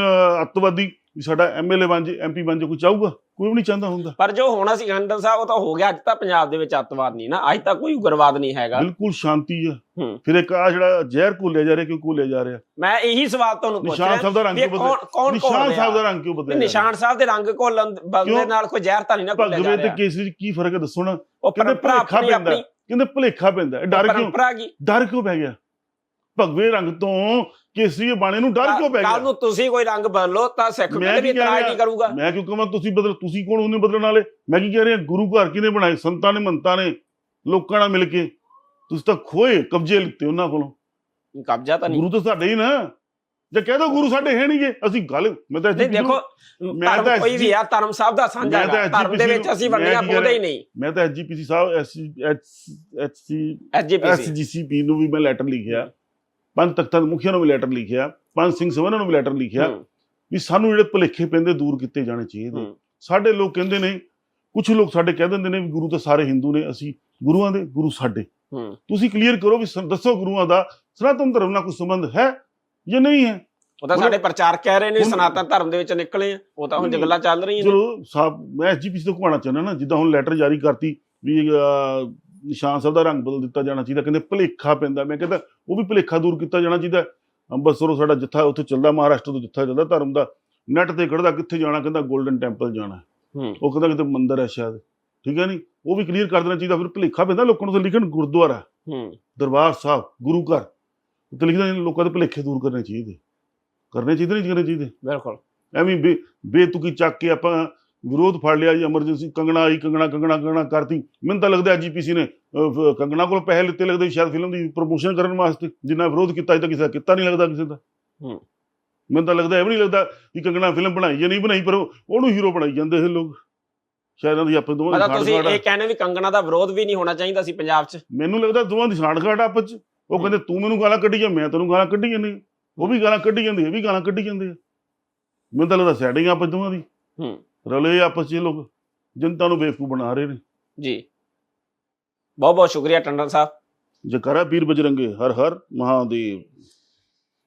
ਅੱਤਵਾਦੀ ਵੀ ਸਾਡਾ ਐਮਐਲਏ ਬਣ ਜੇ ਐਮਪੀ ਬਣ ਜੇ ਕੋਈ ਚਾਹੂਗਾ? ਕੋਈ ਵੀ ਨਹੀਂ ਚਾਹੁੰਦਾ ਹੁੰਦਾ। ਪਰ ਜੋ ਹੋਣਾ ਸੀ ਖੰਡਰ ਸਾਹਿਬ ਉਹ ਤਾਂ ਹੋ ਗਿਆ। ਅੱਜ ਤਾਂ ਪੰਜਾਬ ਦੇ ਵਿੱਚ ਅੱਤਵਾਦ ਨਹੀਂ ਨਾ। ਅੱਜ ਤਾਂ ਕੋਈ ਉਗਰਵਾਦ ਨਹੀਂ ਹੈਗਾ। ਬਿਲਕੁਲ ਸ਼ਾਂਤੀ ਆ। ਫਿਰ ਇੱਕ ਆ ਜਿਹੜਾ ਜ਼ਹਿਰ ਘੋਲਿਆ ਜਾ ਰਿਹਾ ਕਿਉਂ ਘੋਲਿਆ ਜਾ ਰਿਹਾ? ਮੈਂ ਇਹੀ ਸਵਾਲ ਤੁਹਾਨੂੰ ਪੁੱਛ ਨਿਸ਼ਾਨ ਰਿਹਾ। ਸਾਹਿਬ ਦਾ ਰੰਗ ਕਿਉਂ ਬਦਲਿਆ? ਨਿਸ਼ਾਨ ਸਾਹਿਬ ਦਾ ਰਿਹਾ ਰੰਗ ਕਿਉਂ ਬਦਲਿਆ? ਨਿਸ਼ਾਨ ਸਾਹਿਬ ਦੇ ਰੰਗ ਘੋਲਣ ਬਦਲੇ? ਨਾਲ ਕੋਈ ਜ਼ਹਿਰ ਤਾਂ ਨਹੀਂ ਨਾ ਘੋਲਿਆ ਜਾ ਭਗਵੇ ਤੇ ਰਿਹਾ। ਕੇਸਰੀ 'ਚ ਕੀ ਫ਼ਰਕ ਹੈ? ਦੱਸੋ ਨਾ। ਉਹ ਪਰੰਪਰਾ ਭੁਲੇਖਾ ਆਪਣੀ ਕਹਿੰਦੇ ਭੁਲੇਖਾ ਪੈਂਦਾ। ਡਰ ਕਿਉਂ? ਡਰ ਕਿਉਂ ਪੈ ਗਿਆ? ਭਗਵੇ ਰੰਗ ਤੋਂ ਕੇਸਰੀ ਬਾਣੇ ਨੂੰ ਡਰ ਕਿਉਂ ਪੈ ਕੱਲ ਗਿਆ ਨੂੰ ਤੁਸੀਂ ਕੋਈ ਰੰਗ ਬਦਲੋ ਤਾਂ ਸਿੱਖ ਮੈਂ ਵੀ ਇਤਰਾਜ਼? ਨਹੀਂ ਕਰੂਗਾ। ਮੈਂ ਕਿਉਂ ਕਹਾਂ ਤੁਸੀਂ ਬਦਲ ਤੁਸੀਂ ਕੌਣ ਉਹਨੇ ਬਦਲਣ ਵਾਲੇ? ਮੈਂ ਕੀ ਕਹਿ ਰਿਹਾ? ਗੁਰੂ ਘਰ ਕਿਹਨੇ ਬਣਾਏ? ਸੰਤਾਂ ਨੇ ਮੰਤਾਂ ਨੇ ਲੋਕਾਂ ਨਾਲ ਮਿਲ ਕੇ। ਤੁਸੀਂ ਤਾਂ ਖੋਏ ਕਬਜ਼ੇ ਲਿੱਤੇ ਉਹਨਾਂ ਕੋਲੋਂ। ਕਬਜ਼ਾ ਤਾਂ ਨਹੀਂ। ਗੁਰੂ ਤਾਂ ਸਾਡੇ ਹੀ ਨਾ। ਜੇ ਕਹਿ ਦੋ ਗੁਰੂ ਸਾਡੇ ਹੈ ਨਹੀਂਗੇ ਅਸੀਂ ਗੱਲ ਮੈਂ ਤਾਂ ਦੇਖੋ ਮੈਂ ਤਾਂ ਕੋਈ ਵੀ ਆ ਧਰਮ ਸਾਹਿਬ ਦਾ ਸਾਂਝਾ ਧਰਮ ਦੇ ਵਿੱਚ ਅਸੀਂ ਵੰਡੀਆਂ ਪਾਉਂਦੇ ਹੀ ਨਹੀਂ। ਮੈਂ ਤਾਂ ਐਸਜੀਪੀਸੀ ਸਾਹਿਬ ਐਸਜੀਪੀਸੀ ਐਸਜੀਸੀਪੀ ਨੂੰ ਵੀ ਮੈਂ ਲੈਟਰ ਲਿਖਿਆ। ਪੰਜ ਤਖਤਾਂ ਦੇ ਮੁਖੀਆਂ ਨੂੰ ਵੀ ਲੈਟਰ ਲਿਖਿਆ ਪੰਜ ਸਿੰਘ ਸਭਨਾਂ ਨੂੰ ਵੀ ਲੈਟਰ ਲਿਖਿਆ ਵੀ ਸਾਨੂੰ ਜਿਹੜੇ ਭੁਲੇਖੇ ਪੈਂਦੇ ਦੂਰ ਕੀਤੇ ਜਾਣੇ ਚਾਹੀਦੇ। ਹੂੰ। ਸਾਡੇ ਲੋਕ ਕਹਿੰਦੇ ਨੇ ਕੁਝ ਲੋਕ ਸਾਡੇ ਕਹਿ ਦਿੰਦੇ ਨੇ ਵੀ ਗੁਰੂ ਤਾਂ ਸਾਰੇ ਹਿੰਦੂ ਨੇ ਅਸੀਂ ਗੁਰੂਆਂ ਦੇ ਗੁਰੂ ਸਾਡੇ। ਹੂੰ। ਤੁਸੀਂ ਕਲੀਅਰ ਕਰੋ ਵੀ ਦੱਸੋ ਗੁਰੂਆਂ ਦਾ ਸਨਾਤਨ ਧਰਮ ਨਾਲ ਕੋਈ ਸੰਬੰਧ ਹੈ ਜਾਂ ਨਹੀਂ ਹੈ? ਉਹ ਤਾਂ ਸਾਡੇ ਪ੍ਰਚਾਰਕ ਕਹਿ ਰਹੇ ਨੇ ਸਨਾਤਨ ਧਰਮ ਦੇ ਵਿੱਚ ਨਿਕਲੇ ਆ ਉਹ ਤਾਂ ਹੁਣ ਨਹੀਂ, ਗੱਲਾਂ ਚੱਲ ਰਹੀਆਂ ਨੇ। ਚਲੋ ਸਾਹਿਬ ਮੈਂ ਐਸਜੀਪੀਸੀ ਤੋਂ ਘਵਾਣਾ ਚਾਹੁੰਦਾ ਨਾ ਜਿੱਦਾਂ ਹੁਣ ਲੈਟਰ ਜਾਰੀ ਕਰਤੀ ਵੀ ਨਿਸ਼ਾਨ ਸਾਹਿਬ ਦਾ ਰੰਗ ਬਦਲ ਦਿੱਤਾ ਜਾਣਾ ਚਾਹੀਦਾ ਕਹਿੰਦੇ ਭੁਲੇਖਾ ਪੈਂਦਾ ਮੈਂ ਕਹਿੰਦਾ ਉਹ ਵੀ ਭੁਲੇਖਾ ਦੂਰ ਕੀਤਾ ਜਾਣਾ ਚਾਹੀਦਾ ਅੰਬਰਸਰੋਂ ਸਾਡਾ ਜੱਥਾ ਉੱਥੇ ਚੱਲਦਾ ਮਹਾਰਾਸ਼ਟਰ ਤੋਂ ਜੱਥਾ ਚੱਲਦਾ ਧਰਮ ਦਾ ਨੈਟ ਤੇ ਖੜਦਾ ਕਿੱਥੇ ਜਾਣਾ ਕਹਿੰਦਾ 골ਡਨ ਟੈਂਪਲ ਜਾਣਾ ਹੂੰ। ਉਹ ਕਹਿੰਦਾ ਕਿਤੇ ਮੰਦਿਰ ਹੈ ਸ਼ਾਇਦ ਠੀਕ ਹੈ ਨਹੀਂ ਉਹ ਵੀ ਕਲੀਅਰ ਕਰ ਦੇਣਾ ਚਾਹੀਦਾ ਫਿਰ ਭੁਲੇਖਾ ਪੈਂਦਾ ਲੋਕਾਂ ਨੂੰ ਲਿਖਣ ਗੁਰਦੁਆਰਾ ਹੂੰ। ਦਰਬਾਰ ਸਾਹਿਬ ਗੁਰੂ ਘਰ ਉੱਤੇ ਲਿਖਦਾ ਲੋਕਾਂ ਦੇ ਭੁਲੇਖੇ ਦੂਰ ਕਰਨੇ ਚਾਹੀਦੇ। ਕਰਨੇ ਚਾਹੀਦੇ ਨਹੀਂ ਕਰਨੇ ਚਾਹੀਦੇ। ਬਿਲਕੁਲ। ਐਵੇਂ ਬੇਤੁਕੀ ਚੱਕ ਕੇ ਆਪਾਂ ਵਿਰੋਧ ਫੜ ਲਿਆ ਜੀ ਐਮਰਜੈਂਸੀ ਕੰਗਣਾ ਆਈ ਕੰਗਣਾ ਕੰਗਣਾ ਕੰਗਣਾ ਕਰਤੀ। ਮੈਨੂੰ ਤਾਂ ਲੱਗਦਾ ਜੀਪੀਸੀ ਨੇ ਕੰਗਣਾ ਕੋਲ ਪੈਸੇ ਲਿੱਤੇ ਲੱਗਦੇ ਸ਼ਾਇਦ ਫਿਲਮ ਦੀ ਪ੍ਰੋਮੋਸ਼ਨ ਕਰਨ ਵਾਸਤੇ। ਜਿੰਨਾ ਵਿਰੋਧ ਕੀਤਾ ਅਜੇ ਤਾਂ ਕਿਸੇ ਦਾ ਕੀਤਾ ਨਹੀਂ ਲੱਗਦਾ ਕਿਸੇ ਦਾ। ਹੂੰ। ਮੈਨੂੰ ਤਾਂ ਲੱਗਦਾ ਇਹ ਵੀ ਨਹੀਂ ਲੱਗਦਾ ਕਿ ਕੰਗਣਾ ਫਿਲਮ ਬਣਾਈ ਜਾਂ ਨਹੀਂ ਬਣਾਈ ਪਰ ਉਹ- ਉਹਨੂੰ ਹੀਰੋ ਬਣਾਈ ਜਾਂਦੇ ਇਹ ਲੋਕ। ਸ਼ਾਇਦ ਦੀ ਆਪਸ ਦੋਵਾਂ ਦੀ ਮਤਲਬ ਤੁਸੀਂ। ਇਹ ਕਹਿੰਦੇ ਵੀ ਕੰਗਣਾ ਦਾ ਵਿਰੋਧ ਵੀ ਨਹੀਂ ਹੋਣਾ ਚਾਹੀਦਾ ਸੀ ਪੰਜਾਬ 'ਚ। ਮੈਨੂੰ ਲੱਗਦਾ ਦੋਵਾਂ ਦੀ ਸਾੜਗਾੜ ਆਪਸ ਚ। ਉਹ ਕਹਿੰਦੇ ਤੂੰ ਮੈਨੂੰ ਗਾਲਾਂ ਕੱਢੀ ਜਾ ਮੈਂ ਤੈਨੂੰ ਗਾਲਾਂ ਕੱਢੀ ਜਾਂਦੀ ਉਹ ਵੀ ਗਾਲਾਂ ਕੱਢੀ ਜਾਂਦੇ ਇਹ ਵੀ ਗਾਲਾਂ ਕੱਢੀ ਜਾਂਦੇ ਮੈਨੂੰ ਤਾਂ ਲੱਗਦਾ ਸੈਟਿੰਗ ਆਪਸ ਦੋਵਾਂ ਦੀ। ਹੂੰ। ਰਲੇ ਆਪਸ ਚ ਇਹ ਲੋਕ ਜਨਤਾ ਨੂੰ ਬੇਵਕੂਫ ਬਣਾ ਰਹੇ ਨੇ। ਜੀ। ਬਹੁਤ ਬਹੁਤ ਸ਼ੁਕਰੀਆ ਟੰਡਨ ਸਾਹਿਬ। ਜਕਰਾ ਪੀਰ ਬਜਰੰਗੇ ਹਰ ਹਰ ਮਹਾਦੇਵ।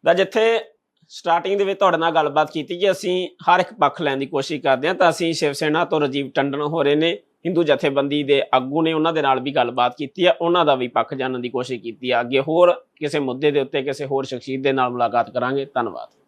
ਦਾ ਜਿੱਥੇ ਸਟਾਰਟਿੰਗ ਦੇ ਵਿੱਚ ਤੁਹਾਡੇ ਨਾਲ ਗੱਲਬਾਤ ਕੀਤੀ ਕਿ ਅਸੀਂ ਹਰ ਇੱਕ ਪੱਖ ਲੈਣ ਦੀ ਕੋਸ਼ਿਸ਼ ਕਰਦੇ ਹਾਂ ਤਾਂ ਅਸੀਂ ਸ਼ਿਵ ਸੈਨਾ ਤੋਂ ਰਜੀਵ ਟੰਡਨ ਹੋ ਰਹੇ ਨੇ ਹਿੰਦੂ ਜਥੇਬੰਦੀ ਦੇ ਆਗੂ ਨੇ ਉਹਨਾਂ ਦੇ ਨਾਲ ਵੀ ਗੱਲਬਾਤ ਕੀਤੀ ਹੈ ਉਹਨਾਂ ਦਾ ਵੀ ਪੱਖ ਜਾਣਨ ਦੀ ਕੋਸ਼ਿਸ਼ ਕੀਤੀ ਹੈ। ਅੱਗੇ ਹੋਰ ਕਿਸੇ ਮੁੱਦੇ ਦੇ ਉੱਤੇ ਕਿਸੇ ਹੋਰ ਸ਼ਖਸੀਅਤ ਦੇ ਨਾਲ ਮੁਲਾਕਾਤ ਕਰਾਂਗੇ। ਧੰਨਵਾਦ।